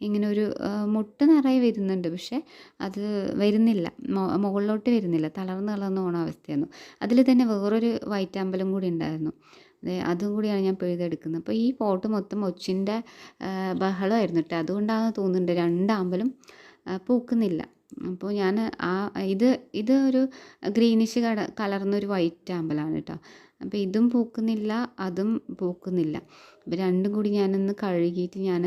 ഇങ്ങനെ ഒരു മുട്ട് നിറയെ വരുന്നുണ്ട്. പക്ഷേ അത് വരുന്നില്ല. മുകളിലോട്ട് വരുന്നില്ല. തളർന്ന് തളർന്ന് പോണ അവസ്ഥയായിരുന്നു. അതിൽ തന്നെ വേറൊരു വൈറ്റ് അമ്പലം കൂടി ഉണ്ടായിരുന്നു. അതും കൂടിയാണ് ഞാൻ പെഴുതെടുക്കുന്നത് അപ്പോൾ ഈ പോട്ട് മൊത്തം ഒച്ചിന്റെ ബഹളമായിരുന്നു കേട്ടോ. അതുകൊണ്ടാണെന്ന് തോന്നുന്നുണ്ട് രണ്ടാമ്പലും പൂക്കുന്നില്ല. അപ്പോൾ ഞാൻ ആ ഇത് ഇത് ഒരു ഗ്രീനിഷ് കട കലർന്നൊരു വൈറ്റ് ആമ്പലാണ് കേട്ടോ. അപ്പോൾ ഇതും പൂക്കുന്നില്ല അതും പൂക്കുന്നില്ല. അപ്പോൾ രണ്ടും കൂടി ഞാനൊന്ന് കഴുകിയിട്ട് ഞാൻ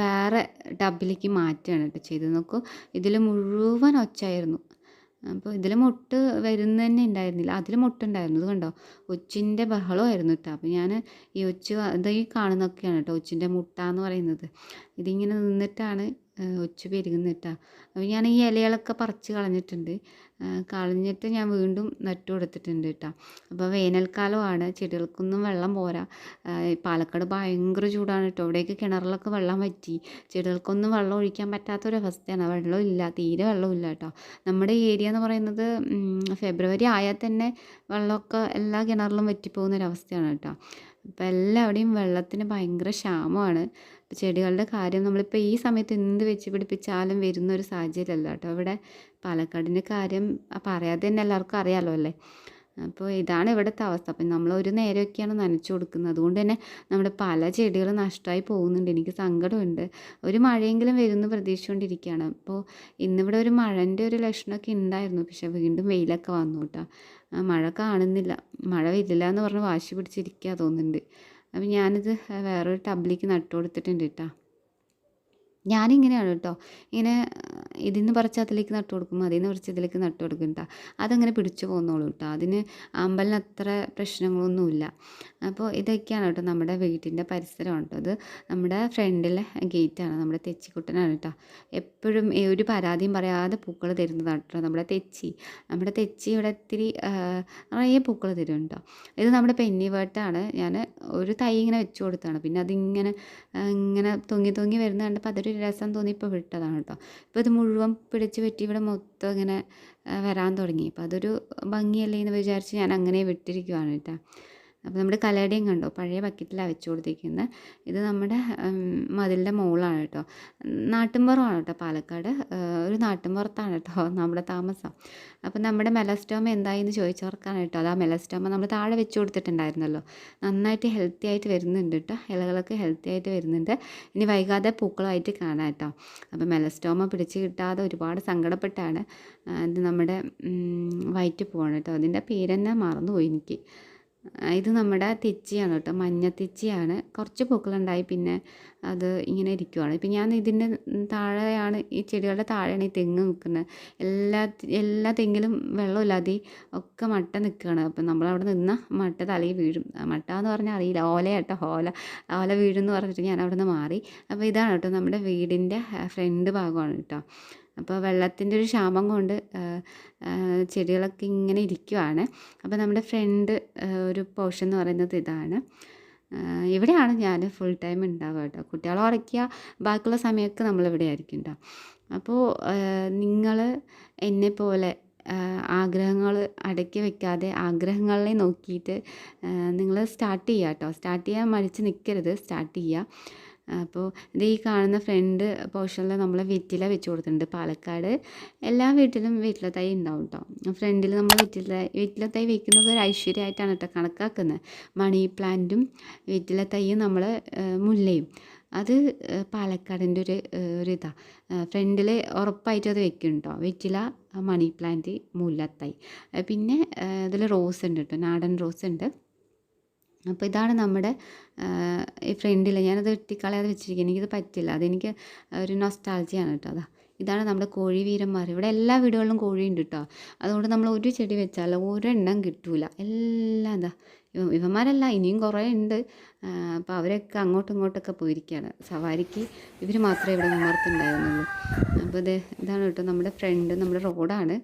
വേറെ ടബിലേക്ക് മാറ്റുകയാണ് കേട്ടോ ചെയ്ത് നോക്കൂ ഇതിൽ മുഴുവൻ ഒച്ചായിരുന്നു. അപ്പോൾ ഇതിൽ മുട്ട് വരുന്ന തന്നെ ഉണ്ടായിരുന്നില്ല. അതിൽ മുട്ടുണ്ടായിരുന്നു. ഇത് കണ്ടോ? ഒച്ചിന്റെ ബഹളമായിരുന്നു കേട്ടോ. അപ്പോൾ ഞാൻ ഈ ഒച്ച് ഇത് ഈ കാണുന്നതൊക്കെയാണ് കേട്ടോ ഒച്ചിന്റെ മുട്ട എന്ന് പറയുന്നത്. ഇതിങ്ങനെ നിന്നിട്ടാണ് ഒച്ച് പെരുകുന്നത് കേട്ടോ അപ്പോൾ ഞാൻ ഈ ഇലകളൊക്കെ പറിച്ച് കളഞ്ഞിട്ടുണ്ട്. കളഞ്ഞിട്ട് ഞാൻ വീണ്ടും നട്ടു കൊടുത്തിട്ടുണ്ട് കേട്ടോ അപ്പോൾ വേനൽക്കാലമാണ് ചെടികൾക്കൊന്നും വെള്ളം പോരാ. പാലക്കാട് ഭയങ്കര ചൂടാണ് കേട്ടോ ഇവിടേക്ക് കിണറിലൊക്കെ വെള്ളം വറ്റി. ചെടികൾക്കൊന്നും വെള്ളം ഒഴിക്കാൻ പറ്റാത്തൊരവസ്ഥയാണ്. വെള്ളമില്ല തീരെ വെള്ളമില്ല കേട്ടോ നമ്മുടെ ഏരിയ എന്ന് പറയുന്നത് ഫെബ്രുവരി ആയാൽ തന്നെ വെള്ളമൊക്കെ എല്ലാ കിണറിലും വറ്റിപ്പോകുന്ന ഒരവസ്ഥയാണ് കേട്ടോ അപ്പോൾ എല്ലാവിടെയും വെള്ളത്തിന് ഭയങ്കര ക്ഷാമമാണ്. ചെടികളുടെ കാര്യം നമ്മളിപ്പോൾ ഈ സമയത്ത് എന്ത് വെച്ച് പിടിപ്പിച്ചാലും വരുന്ന ഒരു സാഹചര്യമല്ല കേട്ടോ. ഇവിടെ പാലക്കാടിന്റെ കാര്യം പറയാതെ തന്നെ എല്ലാവർക്കും അറിയാമല്ലോ അല്ലേ? അപ്പോൾ ഇതാണ് ഇവിടുത്തെ അവസ്ഥ. അപ്പം നമ്മൾ ഒരു നേരമൊക്കെയാണ് നനച്ചു കൊടുക്കുന്നത്. അതുകൊണ്ട് തന്നെ നമ്മുടെ പല ചെടികളും നഷ്ടമായി പോകുന്നുണ്ട്. എനിക്ക് സങ്കടമുണ്ട്. ഒരു മഴയെങ്കിലും വരുമെന്ന് പ്രതീക്ഷിച്ചുകൊണ്ടിരിക്കുകയാണ്. അപ്പോൾ ഇന്നിവിടെ ഒരു മഴന്റെ ഒരു ലക്ഷണമൊക്കെ ഉണ്ടായിരുന്നു. പക്ഷെ വീണ്ടും വെയിലൊക്കെ വന്നു കേട്ടോ. മഴ കാണുന്നില്ല. മഴ വരില്ല എന്ന് പറഞ്ഞ് വാശി പിടിച്ചിരിക്കുക തോന്നുന്നുണ്ട്. അപ്പം ഞാനിത് വേറൊരു ടബിലേക്ക് നട്ടു കൊടുത്തിട്ടുണ്ട് കേട്ടോ ഞാനിങ്ങനെയാണ് കേട്ടോ. ഇങ്ങനെ ഇതിൽ നിന്ന് പറിച്ച് അതിലേക്ക് നട്ടു കൊടുക്കും അതിൽ നിന്ന് പറിച്ച് ഇതിലേക്ക് നട്ടു കൊടുക്കും കേട്ടോ അതങ്ങനെ പിടിച്ചു പോകുന്നോളൂ കേട്ടോ അതിന് അമ്പലിന് അത്ര പ്രശ്നങ്ങളൊന്നുമില്ല. അപ്പോൾ ഇതൊക്കെയാണ് കേട്ടോ നമ്മുടെ വീട്ടിന്റെ പരിസരമാണ് കേട്ടോ. അത് നമ്മുടെ ഫ്രണ്ടിലെ ഗേറ്റാണ് നമ്മുടെ തെച്ചിക്കുട്ടനാണ് കേട്ടോ എപ്പോഴും ഒരു പരാതിയും പറയാതെ പൂക്കൾ തരുന്നതാണ് കേട്ടോ നമ്മുടെ തെച്ചി. നമ്മുടെ തെച്ചി ഇവിടെ ഇത്തിരി ആ, നിറയെ പൂക്കൾ തരും കേട്ടോ ഇത് നമ്മുടെ പെന്നി വേട്ടാണ്. ഞാൻ ഒരു തൈ ഇങ്ങനെ വെച്ച് കൊടുത്താണ്. പിന്നെ അതിങ്ങനെ ഇങ്ങനെ തൊങ്ങി തൊങ്ങി വരുന്ന കണ്ടപ്പോൾ അതൊരു രസം തോന്നി ഇപ്പോൾ വിട്ടതാണ് കേട്ടോ. ഇപ്പോൾ ഇത് മുഴുവൻ പിടിച്ച് പറ്റി ഇവിടെ മൊത്തം ഇങ്ങനെ വരാൻ തുടങ്ങി. അപ്പോൾ അതൊരു ഭംഗിയല്ലേ എന്ന് വിചാരിച്ച് ഞാൻ അങ്ങനെ വിട്ടിരിക്കുവാണ് കേട്ടോ. അപ്പോൾ നമ്മുടെ കലയുടെയും കണ്ടോ? പഴയ ബക്കറ്റിലാണ് വെച്ച് കൊടുത്തിരിക്കുന്നത്. ഇത് നമ്മുടെ മതിലിന്റെ മുകളാണ് കേട്ടോ. നാട്ടിൻപുറമാണ് കേട്ടോ പാലക്കാട്. ഒരു നാട്ടിൻപുറത്താണ് കേട്ടോ നമ്മുടെ താമസം. അപ്പോൾ നമ്മുടെ മെലസ്റ്റോമ എന്തായി എന്ന് ചോദിച്ചവർക്കാണ് കേട്ടോ. അത് ആ മെലസ്റ്റോമ നമ്മൾ താഴെ വെച്ച് കൊടുത്തിട്ടുണ്ടായിരുന്നല്ലോ. നന്നായിട്ട് ഹെൽത്തി ആയിട്ട് വരുന്നുണ്ട് കേട്ടോ. ഇലകളൊക്കെ ഹെൽത്തി ആയിട്ട് വരുന്നുണ്ട്. ഇനി വൈകാതെ പൂക്കളായിട്ട് കാണാം കേട്ടോ. അപ്പോൾ മെലസ്റ്റോമ പിടിച്ച് കിട്ടാതെ ഒരുപാട് സങ്കടപ്പെട്ടാണ് ഇത് നമ്മുടെ വയറ്റ് പോകണം കേട്ടോ. അതിന്റെ പേരെന്നെ മറന്നുപോയി എനിക്ക്. ഇത് നമ്മുടെ തെച്ചിയാണ് കേട്ടോ. മഞ്ഞ തെച്ചിയാണ്. കുറച്ച് പൂക്കളുണ്ടായി പിന്നെ അത് ഇങ്ങനെ ഇരിക്കുവാണ്. ഇപ്പം ഞാൻ ഇതിന്റെ താഴെയാണ് ഈ ചെടികളുടെ താഴെയാണ് ഈ തെങ്ങ് നിൽക്കുന്നത്. എല്ലാ എല്ലാ തെങ്ങിലും വെള്ളമില്ലാതെ ഒക്കെ മട്ട നിൽക്കുകയാണ്. അപ്പം നമ്മളവിടെ നിന്ന മട്ട തലയിൽ വീഴും. മട്ട എന്ന് പറഞ്ഞാൽ അറിയില്ല. ഓല കേട്ടോ ഓല. ഓല വീഴും എന്ന് പറഞ്ഞിട്ട് ഞാൻ അവിടെ നിന്ന് മാറി. അപ്പോൾ ഇതാണ് കേട്ടോ നമ്മുടെ വീടിന്റെ ഫ്രണ്ട് ഭാഗമാണ് കേട്ടോ. അപ്പോൾ വെള്ളത്തിന്റെ ഒരു ക്ഷാമം കൊണ്ട് ചെടികളൊക്കെ ഇങ്ങനെ ഇരിക്കുവാണ്. അപ്പോൾ നമ്മുടെ ഫ്രണ്ട് ഒരു പോർഷൻ എന്ന് പറയുന്നത് ഇതാണ്. ഇവിടെയാണ് ഞാൻ ഫുൾ ടൈം ഉണ്ടാവുക കേട്ടോ. കുട്ടികളെ ഉറക്കിയ ബാക്കിയുള്ള സമയമൊക്കെ നമ്മളിവിടെ ആയിരിക്കും കേട്ടോ. അപ്പോൾ നിങ്ങൾ എന്നെ പോലെ ആഗ്രഹങ്ങൾ അടക്കി വെക്കാതെ ആഗ്രഹങ്ങളെ നോക്കിയിട്ട് നിങ്ങൾ സ്റ്റാർട്ട് ചെയ്യുക കേട്ടോ. സ്റ്റാർട്ട് ചെയ്യാൻ മടിച്ച് നിൽക്കരുത്. സ്റ്റാർട്ട് ചെയ്യുക. അപ്പോൾ ഇത് ഈ കാണുന്ന ഫ്രണ്ട് പോർഷനിൽ നമ്മൾ വെറ്റില വെച്ച് കൊടുത്തിട്ടുണ്ട് പാലക്കാട്. എല്ലാ വീട്ടിലും വെറ്റില തൈ ഉണ്ടാവും കേട്ടോ ഫ്രണ്ടിൽ നമ്മൾ വെറ്റില വെറ്റില തൈ വെക്കുന്നത് ഒരു ഐശ്വര്യമായിട്ടാണ് കേട്ടോ കണക്കാക്കുന്നത്. മണി പ്ലാന്റും വെറ്റില തൈയും നമ്മൾ മുല്ലയും. അത് പാലക്കാടിന്റെ ഒരു ഒരു ഇതാണ് ഫ്രണ്ടിൽ ഉറപ്പായിട്ടും അത് വെക്കും കേട്ടോ വെറ്റില മണി പ്ലാന്റ് മുല്ലത്തൈ പിന്നെ ഇതിൽ റോസ് ഉണ്ട് കേട്ടോ നാടൻ റോസ് ഉണ്ട്. അപ്പോൾ ഇതാണ് നമ്മുടെ ഈ ഫ്രണ്ടിൽ ഞാനത് വെട്ടിക്കളയാതെ വെച്ചിരിക്കുന്നത് എനിക്കിത് പറ്റില്ല. അതെനിക്ക് ഒരു നൊസ്റ്റാൾജിയാണ് കേട്ടോ അതാ. ഇതാണ് നമ്മുടെ കോഴി വീരന്മാർ. ഇവിടെ എല്ലാ വീടുകളിലും കോഴിയുണ്ട് കേട്ടോ. അതുകൊണ്ട് നമ്മൾ ഒരു ചെടി വെച്ചാൽ ഒരെണ്ണം കിട്ടൂല. എല്ലാം എന്താ ഇവന്മാരല്ല ഇനിയും കുറേ ഉണ്ട്. അപ്പോൾ അവരൊക്കെ അങ്ങോട്ടും ഇങ്ങോട്ടൊക്കെ പോയിരിക്കുകയാണ്. സവാരിക്ക് ഇവർ മാത്രമേ ഇവിടെ ഉമ്മർത്തുണ്ടായിരുന്നുള്ളൂ അപ്പോൾ ഇത് ഇതാണ് കേട്ടോ നമ്മുടെ ഫ്രണ്ട് നമ്മുടെ റോഡാണ്.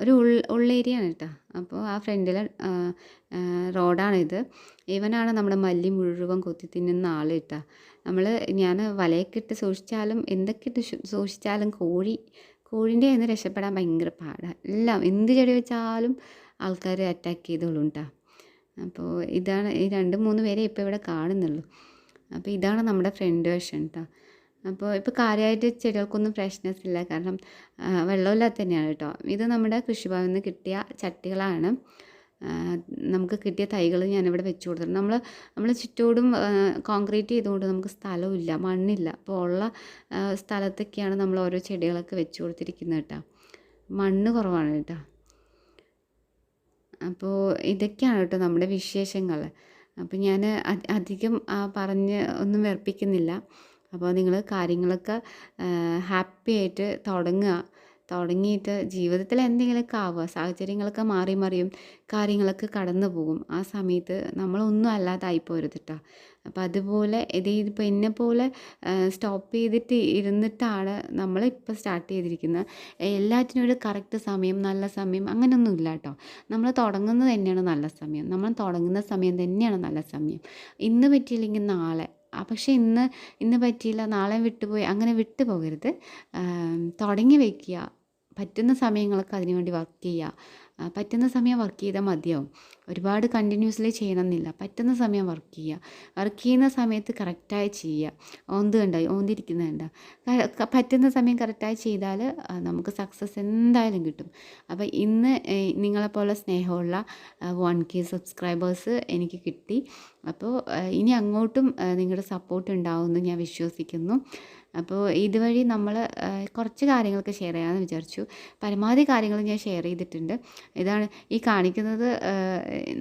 ഒരു ഉൾ ഉള്ളേരിയാണ് കേട്ടോ. അപ്പോൾ ആ ഫ്രണ്ടിലെ റോഡാണിത്. ഇവനാണ് നമ്മുടെ മല്ലി മുഴുവൻ കൊത്തി തിന്നുന്ന ആൾ കേട്ടോ. നമ്മൾ ഞാൻ വലയൊക്കെ സൂക്ഷിച്ചാലും എന്തൊക്കെ ഇട്ട് സൂക്ഷിച്ചാലും കോഴി കോഴിന്റെ ഒന്ന് രക്ഷപ്പെടാൻ ഭയങ്കര പാടാണ് എല്ലാം എന്ത് ചെടി വെച്ചാലും ആൾക്കാർ അറ്റാക്ക് ചെയ്തോളും കേട്ടോ. അപ്പോൾ ഇതാണ് ഈ രണ്ട് മൂന്ന് പേരെ ഇപ്പോൾ ഇവിടെ കാണുന്നുള്ളൂ. അപ്പോൾ ഇതാണ് നമ്മുടെ ഫ്രണ്ട് വേഷൻ കേട്ടോ അപ്പോൾ ഇപ്പോൾ കാര്യമായിട്ട് ചെടികൾക്കൊന്നും ഫ്രഷ്നെസ് ഇല്ല. കാരണം വെള്ളമില്ലാത്ത തന്നെയാണ് കേട്ടോ. ഇത് നമ്മുടെ കൃഷിഭവനിൽ നിന്ന് കിട്ടിയ ചട്ടികളാണ്. നമുക്ക് കിട്ടിയ തൈകൾ ഞാനിവിടെ വെച്ച് കൊടുത്തിട്ടുണ്ട്. നമ്മൾ നമ്മൾ ചുറ്റോടും കോൺക്രീറ്റ് ചെയ്തുകൊണ്ട് നമുക്ക് സ്ഥലമില്ല മണ്ണില്ല. അപ്പോൾ ഉള്ള സ്ഥലത്തൊക്കെയാണ് നമ്മൾ ഓരോ ചെടികളൊക്കെ വെച്ച് കൊടുത്തിരിക്കുന്നത് കേട്ടോ. മണ്ണ് കുറവാണ് കേട്ടോ. അപ്പോൾ ഇതൊക്കെയാണ് കേട്ടോ നമ്മുടെ വിശേഷങ്ങൾ. അപ്പോൾ ഞാൻ അധികം പറഞ്ഞ് ഒന്നും വെറുപ്പിക്കുന്നില്ല. അപ്പോൾ നിങ്ങൾ കാര്യങ്ങളൊക്കെ ഹാപ്പി ആയിട്ട് തുടങ്ങുക. തുടങ്ങിയിട്ട് ജീവിതത്തിൽ എന്തെങ്കിലുമൊക്കെ ആവുക. സാഹചര്യങ്ങളൊക്കെ മാറി മറിയും കാര്യങ്ങളൊക്കെ കടന്നു പോകും. ആ സമയത്ത് നമ്മളൊന്നും അല്ലാതായി പോരുത് കേട്ടോ അപ്പോൾ അതുപോലെ ഇത് ഇതിപ്പോൾ എന്നെ പോലെ സ്റ്റോപ്പ് ചെയ്തിട്ട് ഇരുന്നിട്ടാണ് നമ്മളിപ്പോൾ സ്റ്റാർട്ട് ചെയ്തിരിക്കുന്നത്. എല്ലാറ്റിനും ഒരു കറക്റ്റ് സമയം നല്ല സമയം അങ്ങനെയൊന്നും ഇല്ല കേട്ടോ നമ്മൾ തുടങ്ങുന്നത് തന്നെയാണ് നല്ല സമയം. നമ്മൾ തുടങ്ങുന്ന സമയം തന്നെയാണ് നല്ല സമയം. ഇന്ന് പറ്റിയില്ലെങ്കിൽ നാളെ പക്ഷേ ഇന്ന് ഇന്ന് പറ്റിയില്ല. നാളെ വിട്ടുപോയി. അങ്ങനെ വിട്ടു പോകരുത്. തുടങ്ങി വയ്ക്കുക. പറ്റുന്ന സമയങ്ങളൊക്കെ അതിനുവേണ്ടി വർക്ക് ചെയ്യുക. പറ്റുന്ന സമയം വർക്ക് ചെയ്താൽ മതിയാവും. ഒരുപാട് കണ്ടിന്യൂസ്ലി ചെയ്യണമെന്നില്ല പറ്റുന്ന സമയം വർക്ക് ചെയ്യുക വർക്ക് ചെയ്യുന്ന സമയത്ത് കറക്റ്റായി ചെയ്യുക ഓന്ത് കണ്ട? ഓന്തിരിക്കുന്നത് കണ്ട? പറ്റുന്ന സമയം കറക്റ്റായി ചെയ്താൽ നമുക്ക് സക്സസ് എന്തായാലും കിട്ടും. അപ്പോൾ ഇന്ന് നിങ്ങളെപ്പോലെ സ്നേഹമുള്ള വൺ കെ സബ്സ്ക്രൈബേഴ്സ് എനിക്ക് കിട്ടി. അപ്പോൾ ഇനി അങ്ങോട്ടും നിങ്ങളുടെ സപ്പോർട്ട് ഉണ്ടാവുമെന്ന് ഞാൻ വിശ്വസിക്കുന്നു. അപ്പോൾ ഇതുവഴി നമ്മൾ കുറച്ച് കാര്യങ്ങളൊക്കെ ഷെയർ ചെയ്യാമെന്ന് വിചാരിച്ചു. പരമാവധി കാര്യങ്ങൾ ഞാൻ ഷെയർ ചെയ്തിട്ടുണ്ട്. ഇതാണ് ഈ കാണിക്കുന്നത്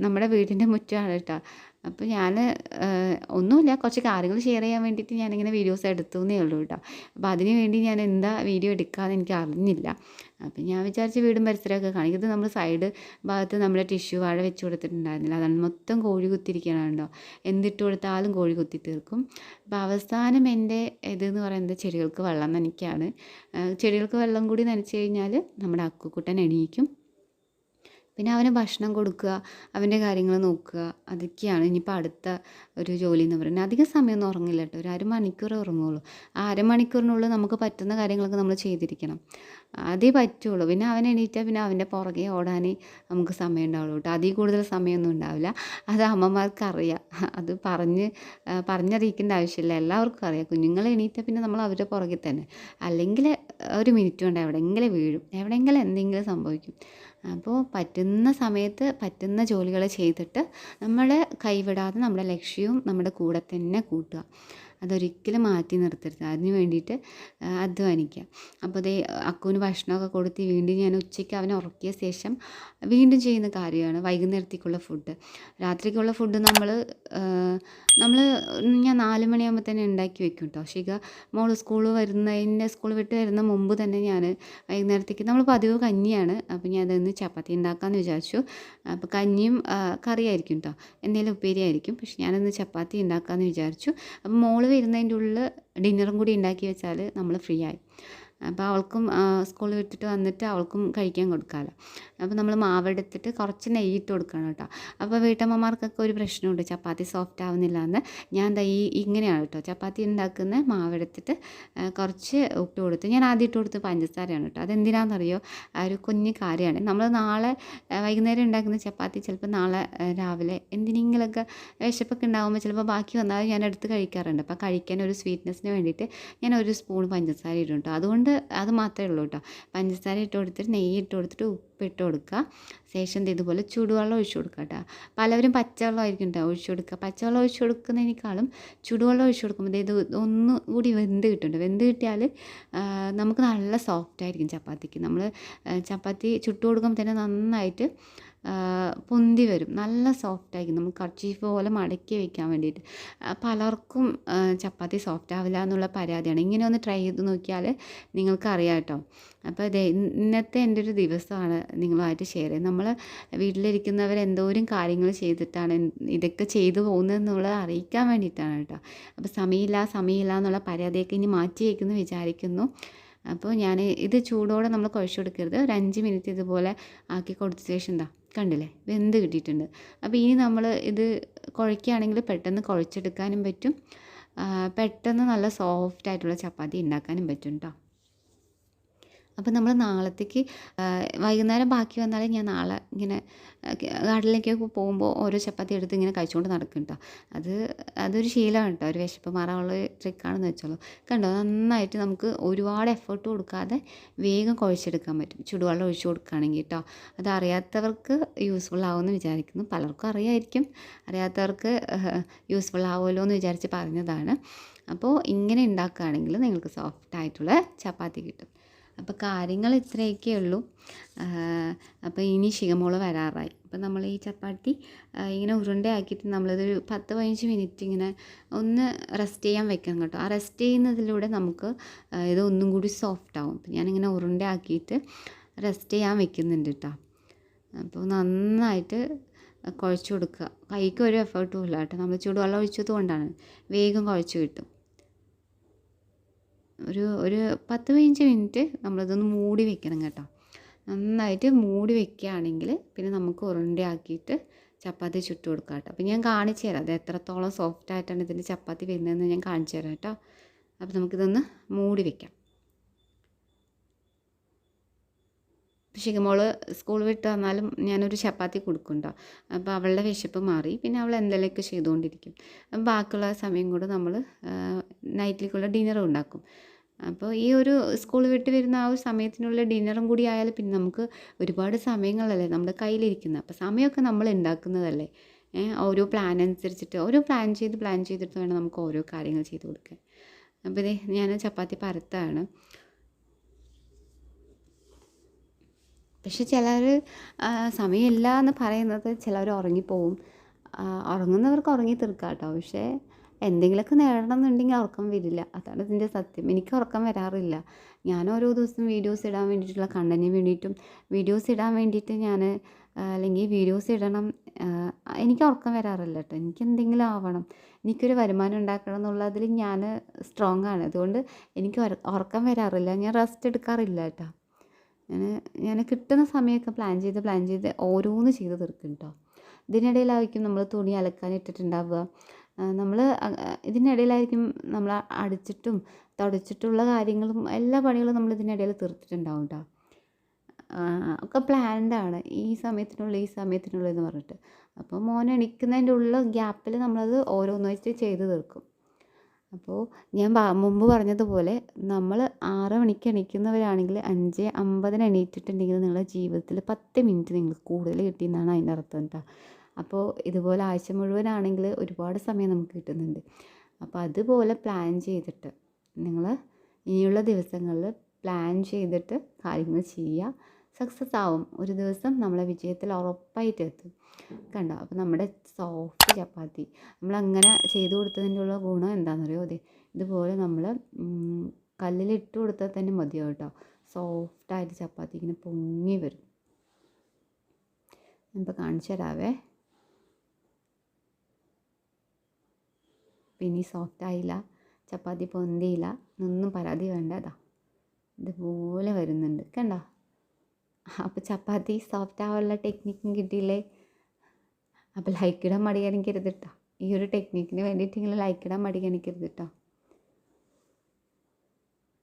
നമ്മുടെ വീടിന്റെ മുറ്റമാണ് കേട്ടോ. അപ്പോൾ ഞാൻ ഒന്നുമില്ല. കുറച്ച് കാര്യങ്ങൾ ഷെയർ ചെയ്യാൻ വേണ്ടിയിട്ട് ഞാനിങ്ങനെ വീഡിയോസ് എടുത്തു എന്നേ ഉള്ളൂ കേട്ടോ അപ്പോൾ അതിന് വേണ്ടി ഞാൻ എന്താ വീഡിയോ എടുക്കാമെന്ന് എനിക്ക് അറിഞ്ഞില്ല. അപ്പോൾ ഞാൻ വിചാരിച്ച വീടും പരിസരമൊക്കെ കാണിക്കുന്നത് നമ്മൾ സൈഡ് ഭാഗത്ത് നമ്മുടെ ടിഷ്യൂ വാഴ വെച്ച് കൊടുത്തിട്ടുണ്ടായിരുന്നില്ല. അതാണ് മൊത്തം കോഴി കുത്തിരിക്കണുണ്ടോ എന്തിട്ട് കൊടുത്താലും കോഴി കുത്തി തീർക്കും. അപ്പോൾ അവസാനം എന്റെ ഇതെന്ന് പറയുന്നത് ചെടികൾക്ക് വെള്ളം നനയ്ക്കാണ്. ചെടികൾക്ക് വെള്ളം കൂടി നനച്ച് കഴിഞ്ഞാൽ നമ്മുടെ അക്കുക്കുട്ടൻ എണീക്കും. പിന്നെ അവന് ഭക്ഷണം കൊടുക്കുക അവന്റെ കാര്യങ്ങൾ നോക്കുക അതൊക്കെയാണ്. ഇനിയിപ്പോൾ അടുത്ത ഒരു ജോലി എന്ന് പറയുന്നത്. അധികം സമയമൊന്നും ഉറങ്ങില്ല കേട്ടോ. ഒരു അരമണിക്കൂർ ഉറങ്ങുള്ളൂ ആ അരമണിക്കൂറിനുള്ളിൽ നമുക്ക് പറ്റുന്ന കാര്യങ്ങളൊക്കെ നമ്മൾ ചെയ്തിരിക്കണം. അതേ പറ്റുള്ളൂ പിന്നെ അവൻ എണീറ്റാൽ പിന്നെ അവന്റെ പുറകെ ഓടാനേ നമുക്ക് സമയം ഉണ്ടാവുള്ളൂ കേട്ടോ. അതിൽ കൂടുതൽ സമയമൊന്നും ഉണ്ടാവില്ല. അത് അമ്മമാർക്ക് അറിയാം അത് പറഞ്ഞ് പറഞ്ഞറിയിക്കേണ്ട ആവശ്യമില്ല. എല്ലാവർക്കും അറിയാം. കുഞ്ഞുങ്ങൾ എണീറ്റാൽ പിന്നെ നമ്മൾ അവരുടെ പുറകെ തന്നെ. അല്ലെങ്കിൽ ഒരു മിനിറ്റ് കൊണ്ട് എവിടെയെങ്കിലും വീഴും. എവിടെയെങ്കിലും എന്തെങ്കിലും സംഭവിക്കും. അപ്പോൾ പറ്റുന്ന സമയത്ത് പറ്റുന്ന ജോലികൾ ചെയ്തിട്ട് നമ്മൾ കൈവിടാതെ നമ്മുടെ ലക്ഷ്യവും നമ്മുടെ കൂടെ തന്നെ കൂട്ടുക. അതൊരിക്കലും മാറ്റി നിർത്തരുത്. അതിന് വേണ്ടിയിട്ട് അധ്വാനിക്കുക. അപ്പോൾ അതേ അക്കുവിന് ഭക്ഷണമൊക്കെ കൊടുത്ത് വീണ്ടും ഞാൻ ഉച്ചയ്ക്ക് അവനെ ഉറക്കിയ ശേഷം വീണ്ടും ചെയ്യുന്ന കാര്യമാണ് വൈകുന്നേരത്തേക്കുള്ള ഫുഡ് രാത്രിക്കുള്ള ഫുഡ് നമ്മൾ നമ്മൾ ഞാൻ നാല് മണിയാകുമ്പോൾ തന്നെ ഉണ്ടാക്കി വെക്കും കേട്ടോ ശിഖ മോൾ സ്കൂൾ വരുന്നതിന്റെ സ്കൂൾ വിട്ട് വരുന്ന മുമ്പ് തന്നെ ഞാൻ വൈകുന്നേരത്തേക്ക് നമ്മൾ പതിവ് കഞ്ഞിയാണ്. അപ്പോൾ ഞാൻ അതൊന്ന് ചപ്പാത്തി ഉണ്ടാക്കാമെന്ന് വിചാരിച്ചു. അപ്പോൾ കഞ്ഞിയും കറിയായിരിക്കും കേട്ടോ എന്തെങ്കിലും ഉപ്പേരി ആയിരിക്കും. പക്ഷെ ഞാനൊന്ന് ചപ്പാത്തി ഉണ്ടാക്കാമെന്ന് വിചാരിച്ചു. അപ്പോൾ മോൾ വരുന്നതിന്റെ ഉള്ളിൽ ഡിന്നറും കൂടി ഉണ്ടാക്കി വെച്ചാൽ നമ്മൾ ഫ്രീ ആയി. അപ്പോൾ അവൾക്കും സ്കൂളിൽ വിട്ടിട്ട് വന്നിട്ട് അവൾക്കും കഴിക്കാൻ കൊടുക്കാമല്ലോ അപ്പോൾ നമ്മൾ മാവെടുത്തിട്ട് കുറച്ച് നെയ്യിട്ട് കൊടുക്കണം കേട്ടോ. അപ്പോൾ വീട്ടമ്മമാർക്കൊക്കെ ഒരു പ്രശ്നമുണ്ട്. ചപ്പാത്തി സോഫ്റ്റ് ആവുന്നില്ല എന്ന് ഞാൻ എന്താ ഈ ഇങ്ങനെയാണ് കേട്ടോ. ചപ്പാത്തി ഉണ്ടാക്കുന്ന മാവെടുത്തിട്ട് കുറച്ച് ഉപ്പ് കൊടുത്ത്. ഞാൻ ആദ്യം ഇട്ട് കൊടുത്ത് പഞ്ചസാരയാണ് കേട്ടോ. അതെന്തിനാണെന്നറിയോ? ആ ഒരു കുഞ്ഞ് കാര്യമാണ്. നമ്മൾ നാളെ വൈകുന്നേരം ഉണ്ടാക്കുന്ന ചപ്പാത്തി ചിലപ്പോൾ നാളെ രാവിലെ എന്തിനെങ്കിലുമൊക്കെ വിശപ്പൊക്കെ ഉണ്ടാകുമ്പോൾ ചിലപ്പോൾ ബാക്കി വന്നാൽ ഞാൻ എടുത്ത് കഴിക്കാറുണ്ട്. അപ്പോൾ കഴിക്കാൻ ഒരു സ്വീറ്റ്നെസ്സിന് വേണ്ടിയിട്ട് ഞാൻ ഒരു സ്പൂൺ പഞ്ചസാര ഇടും കേട്ടോ. അതുകൊണ്ട് അത് മാത്രമേ ഉള്ളൂ കേട്ടോ. പഞ്ചസാര ഇട്ട് കൊടുത്തിട്ട് നെയ്യ് ഇട്ട് കൊടുത്തിട്ട് ഉപ്പ് ഇട്ട് കൊടുക്കുക. ശേഷം ഇതുപോലെ ചൂടുവെള്ളം ഒഴിച്ചു കൊടുക്കുക കേട്ടോ. പലവരും പച്ചവെള്ളമായിരിക്കും കേട്ടോ ഒഴിച്ചു കൊടുക്കുക. പച്ചവെള്ളം ഒഴിച്ചു കൊടുക്കുന്നതിനേക്കാളും ചൂടുവെള്ളം ഒഴിച്ചു കൊടുക്കുമ്പോൾ ഇത് ഒന്ന് കൂടി വെന്ത് കിട്ടുന്നുണ്ട്. വെന്ത് കിട്ടിയാൽ നമുക്ക് നല്ല സോഫ്റ്റ് ആയിരിക്കും ചപ്പാത്തിക്ക്. നമ്മൾ ചപ്പാത്തി ചുട്ട് കൊടുക്കുമ്പോൾ തന്നെ നന്നായിട്ട് പൊന്തി വരും. നല്ല സോഫ്റ്റ് ആയിരിക്കും. നമുക്ക് കർച്ചീഫ് പോലെ മടക്കി വെക്കാൻ വേണ്ടിയിട്ട്. പലർക്കും ചപ്പാത്തി സോഫ്റ്റ് ആവില്ല എന്നുള്ള പരാതിയാണ്. ഇങ്ങനെ ഒന്ന് ട്രൈ ചെയ്ത് നോക്കിയാൽ നിങ്ങൾക്കറിയാം കേട്ടോ. അപ്പോൾ ഇതേ ഇന്നത്തെ എന്റെ ഒരു ദിവസമാണ് നിങ്ങളുമായിട്ട് ഷെയർ ചെയ്യുന്നത്. നമ്മൾ വീട്ടിലിരിക്കുന്നവർ എന്തോരം കാര്യങ്ങൾ ചെയ്തിട്ടാണ് ഇതൊക്കെ ചെയ്തു പോകുന്നതെന്നുള്ളത് അറിയിക്കാൻ വേണ്ടിയിട്ടാണ് കേട്ടോ. അപ്പോൾ സമയമില്ല സമയമില്ല എന്നുള്ള പരാതിയൊക്കെ ഇനി മാറ്റി വയ്ക്കുന്നു വിചാരിക്കുന്നു. അപ്പോൾ ഞാൻ ഇത് ചൂടോടെ നമ്മൾ കുഴച്ച് കൊടുക്കരുത്. ഒരു അഞ്ച് മിനിറ്റ് ഇതുപോലെ ആക്കി കൊടുത്ത ശേഷം എന്താ കണ്ടില്ലേ? വെന്ത് കിട്ടിയിട്ടുണ്ട്. അപ്പോൾ ഇനി നമ്മൾ ഇത് കുഴയ്ക്കുകയാണെങ്കിൽ പെട്ടെന്ന് കുഴച്ചെടുക്കാനും പറ്റും. പെട്ടെന്ന് നല്ല സോഫ്റ്റ് ആയിട്ടുള്ള ചപ്പാത്തി ഉണ്ടാക്കാനും പറ്റും കേട്ടോ അപ്പോൾ നമ്മൾ നാളത്തേക്ക് വൈകുന്നേരം ബാക്കി വന്നാലേ ഞാൻ നാളെ ഇങ്ങനെ ഗാർഡനിലേക്കൊക്കെ പോകുമ്പോൾ ഓരോ ചപ്പാത്തി എടുത്ത് ഇങ്ങനെ കഴിച്ചുകൊണ്ട് നടക്കും കേട്ടോ അത് അതൊരു ശീലമാണ് കേട്ടോ ഒരു വിശപ്പ് മാറാനുള്ള ട്രിക്കാണെന്ന് വെച്ചോളൂ. കണ്ടോ? നന്നായിട്ട് നമുക്ക് ഒരുപാട് എഫേർട്ട് കൊടുക്കാതെ വേഗം കുഴച്ചെടുക്കാൻ പറ്റും. ചുടുവെള്ളം ഒഴിച്ചു കൊടുക്കുകയാണെങ്കിൽ കേട്ടോ അത് അറിയാത്തവർക്ക് യൂസ്ഫുൾ ആവുമെന്ന് വിചാരിക്കുന്നു. പലർക്കും അറിയായിരിക്കും. അറിയാത്തവർക്ക് യൂസ്ഫുൾ ആവുമല്ലോ എന്ന് വിചാരിച്ച് പറഞ്ഞതാണ്. അപ്പോൾ ഇങ്ങനെ ഉണ്ടാക്കുകയാണെങ്കിൽ നിങ്ങൾക്ക് സോഫ്റ്റ് ആയിട്ടുള്ള ചപ്പാത്തി കിട്ടും. അപ്പോൾ കാര്യങ്ങൾ ഇത്രയൊക്കെ ഉള്ളൂ. അപ്പോൾ ഇനി ശിഖമോൾ വരാറായി. അപ്പോൾ നമ്മൾ ഈ ചപ്പാത്തി ഇങ്ങനെ ഉരുണ്ടയാക്കിയിട്ട് നമ്മളിതൊരു പത്ത് പതിനഞ്ച് മിനിറ്റ് ഇങ്ങനെ ഒന്ന് റെസ്റ്റ് ചെയ്യാൻ വെക്കണം കേട്ടോ. ആ റെസ്റ്റ് ചെയ്യുന്നതിലൂടെ നമുക്ക് ഇത് ഒന്നും കൂടി സോഫ്റ്റ് ആവും. അപ്പോൾ ഞാനിങ്ങനെ ഉരുണ്ടയാക്കിയിട്ട് റെസ്റ്റ് ചെയ്യാൻ വെക്കുന്നുണ്ട് കേട്ടോ. അപ്പോൾ നന്നായിട്ട് കുഴച്ച് കൊടുക്കുക. കൈക്ക് ഒരു എഫേർട്ടും ഇല്ല കേട്ടോ. നമ്മൾ ചൂടുവെള്ളം ഒഴിച്ചത് കൊണ്ടാണ് വേഗം കുഴച്ച് കിട്ടും. ഒരു ഒരു പത്ത് പതിനഞ്ച് മിനിറ്റ് നമ്മളിതൊന്ന് മൂടി വെക്കണം കേട്ടോ. നന്നായിട്ട് മൂടി വെക്കുകയാണെങ്കിൽ പിന്നെ നമുക്ക് ഉരുണ്ടയാക്കിയിട്ട് ചപ്പാത്തി ചുട്ട് കൊടുക്കാം കേട്ടോ. അപ്പോൾ ഞാൻ കാണിച്ചു തരാം. അത് എത്രത്തോളം സോഫ്റ്റ് ആയിട്ടാണ് ഇതിന്റെ ചപ്പാത്തി വരുന്നതെന്ന് ഞാൻ കാണിച്ചു തരാം കേട്ടോ. അപ്പോൾ നമുക്കിതൊന്ന് മൂടി വെക്കാം. ശിഖമോൾ സ്കൂൾ വിട്ട് വന്നാലും ഞാനൊരു ചപ്പാത്തി കൊടുക്കും അപ്പോൾ അവളുടെ വിശപ്പ് മാറി. പിന്നെ അവൾ എന്തെങ്കിലുമൊക്കെ ചെയ്തുകൊണ്ടിരിക്കും. ബാക്കിയുള്ള സമയം കൂടെ നമ്മൾ നൈറ്റിലേക്കുള്ള ഡിന്നർ ഉണ്ടാക്കും. അപ്പോൾ ഈ ഒരു സ്കൂൾ വിട്ട് വരുന്ന ആ ഒരു സമയത്തിനുള്ള ഡിന്നറും കൂടി ആയാൽ പിന്നെ നമുക്ക് ഒരുപാട് സമയങ്ങളല്ലേ നമ്മുടെ കയ്യിലിരിക്കുന്നത്. അപ്പോൾ സമയമൊക്കെ നമ്മൾ ഉണ്ടാക്കുന്നതല്ലേ. ഓരോ പ്ലാൻ അനുസരിച്ചിട്ട് ഓരോ പ്ലാൻ ചെയ്ത് പ്ലാൻ ചെയ്തിട്ട് വേണം നമുക്ക് ഓരോ കാര്യങ്ങൾ ചെയ്ത് കൊടുക്കാൻ. അപ്പോൾ ഇതേ ഞാൻ ചപ്പാത്തി പരത്താണ് പക്ഷെ ചിലർ സമയമില്ല എന്ന് പറയുന്നത് ചിലർ ഉറങ്ങിപ്പോവും. ഉറങ്ങുന്നവർക്ക് ഉറങ്ങി തീർക്കാം കേട്ടോ പക്ഷേ എന്തെങ്കിലുമൊക്കെ നേടണം എന്നുണ്ടെങ്കിൽ ഉറക്കം വരില്ല. അതാണ് ഇതിന്റെ സത്യം. എനിക്ക് ഉറക്കം വരാറില്ല. ഞാൻ ഓരോ ദിവസം വീഡിയോസ് ഇടാൻ വേണ്ടിയിട്ടുള്ള കണ്ടന്റിന് വേണ്ടിയിട്ടും വീഡിയോസ് ഇടാൻ വേണ്ടിയിട്ട് ഞാൻ അല്ലെങ്കിൽ വീഡിയോസ് ഇടണം. എനിക്ക് ഉറക്കം വരാറില്ല കേട്ടോ എനിക്ക് എന്തെങ്കിലും ആവണം. എനിക്കൊരു വരുമാനം ഉണ്ടാക്കണം എന്നുള്ളതിൽ ഞാൻ സ്ട്രോങ് ആണ്. അതുകൊണ്ട് എനിക്ക് ഉറ- ഉറക്കം വരാറില്ല. ഞാൻ റെസ്റ്റ് എടുക്കാറില്ല കേട്ടോ ഞാൻ ഞാൻ കിട്ടുന്ന സമയമൊക്കെ പ്ലാൻ ചെയ്ത് പ്ലാൻ ചെയ്ത് ഓരോന്ന് ചെയ്ത് തീർക്കും കേട്ടോ ഇതിനിടയിലായിരിക്കും നമ്മൾ തുണി അലക്കാൻ ഇട്ടിട്ടുണ്ടാവുക. നമ്മൾ ഇതിനിടയിലായിരിക്കും നമ്മൾ അടിച്ചിട്ടും തുടച്ചിട്ടുള്ള കാര്യങ്ങളും എല്ലാ പണികളും നമ്മൾ ഇതിനിടയിൽ തീർത്തിട്ടുണ്ടാവും കേട്ടോ ഒക്കെ പ്ലാൻഡാണ് ഈ സമയത്തിനുള്ളിൽ ഈ സമയത്തിനുള്ളിൽ എന്ന് പറഞ്ഞിട്ട്. അപ്പോൾ മോനെ എണീക്കുന്നതിന്റെ ഉള്ള ഗ്യാപ്പിൽ നമ്മളത് ഓരോന്നായിട്ട് ചെയ്ത് തീർക്കും. അപ്പോൾ ഞാൻ മുമ്പ് പറഞ്ഞതുപോലെ നമ്മൾ ആറ് മണിക്ക് എണീക്കുന്നവരാണെങ്കിൽ അഞ്ച് അമ്പതിന് എണീറ്റിട്ടുണ്ടെങ്കിൽ നിങ്ങളുടെ ജീവിതത്തിൽ പത്ത് മിനിറ്റ് നിങ്ങൾക്ക് കൂടുതൽ കിട്ടിയെന്നാണ് അതിന്റെ അർത്ഥം കേട്ടോ. അപ്പോൾ ഇതുപോലെ ആഴ്ച മുഴുവനാണെങ്കിൽ ഒരുപാട് സമയം നമുക്ക് കിട്ടുന്നുണ്ട്. അപ്പോൾ അതുപോലെ പ്ലാൻ ചെയ്തിട്ട് നിങ്ങൾ ഇനിയുള്ള ദിവസങ്ങളിൽ പ്ലാൻ ചെയ്തിട്ട് കാര്യങ്ങൾ ചെയ്യുക. സക്സസ് ആവും. ഒരു ദിവസം നമ്മളെ വിജയത്തിൽ ഉറപ്പായിട്ട് എത്തും കണ്ടോ? അപ്പോൾ നമ്മുടെ സോഫ്റ്റ് ചപ്പാത്തി. നമ്മളങ്ങനെ ചെയ്തു കൊടുത്തതിന്റെ ഉള്ള ഗുണം എന്താണെന്നറിയോ അതെ ഇതുപോലെ നമ്മൾ കല്ലിലിട്ട് കൊടുത്താൽ തന്നെ മതിയാവും കേട്ടോ സോഫ്റ്റായിട്ട് ചപ്പാത്തി ഇങ്ങനെ പൊങ്ങി വരും. ഇപ്പോൾ കാണിച്ചു തരാവേ. പിന്നെ സോഫ്റ്റ് ആയില്ല. ചപ്പാത്തി പൊന്തിയില്ല. ഒന്നും പരാതി വേണ്ട. ഇതുപോലെ വരുന്നുണ്ട്. കണ്ടോ? അപ്പോൾ ചപ്പാത്തി സോഫ്റ്റ് ആവാനുള്ള ടെക്നിക്കും കിട്ടിയില്ലേ? അപ്പോൾ ലൈക്ക് ഇടാൻ മടി കാണിക്കരുത് കേട്ടോ ഈ ഒരു ടെക്നിക്കിന് വേണ്ടിയിട്ട് നിങ്ങൾ ലൈക്ക് ഇടാൻ മടി കാണിക്കരുത് കേട്ടോ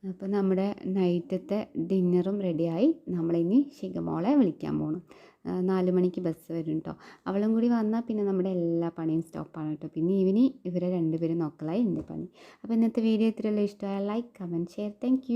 അപ്പോൾ നമ്മുടെ നൈറ്റത്തെ ഡിന്നറും റെഡിയായി നമ്മളിനി ശിഖമോളെ വിളിക്കാൻ പോകണം നാല് മണിക്ക് ബസ് വരും കേട്ടോ അവളും കൂടി വന്നാൽ പിന്നെ നമ്മുടെ എല്ലാ പണിയും സ്റ്റോപ്പാണ് കേട്ടോ പിന്നെ ഈവനിങ് ഇവരെ രണ്ടുപേരും നോക്കലായി എന്റെ പണി. അപ്പോൾ ഇന്നത്തെ വീഡിയോ ഇത്രയല്ലോ ഇഷ്ടമായ ലൈക്ക് കമന്റ് ഷെയർ താങ്ക്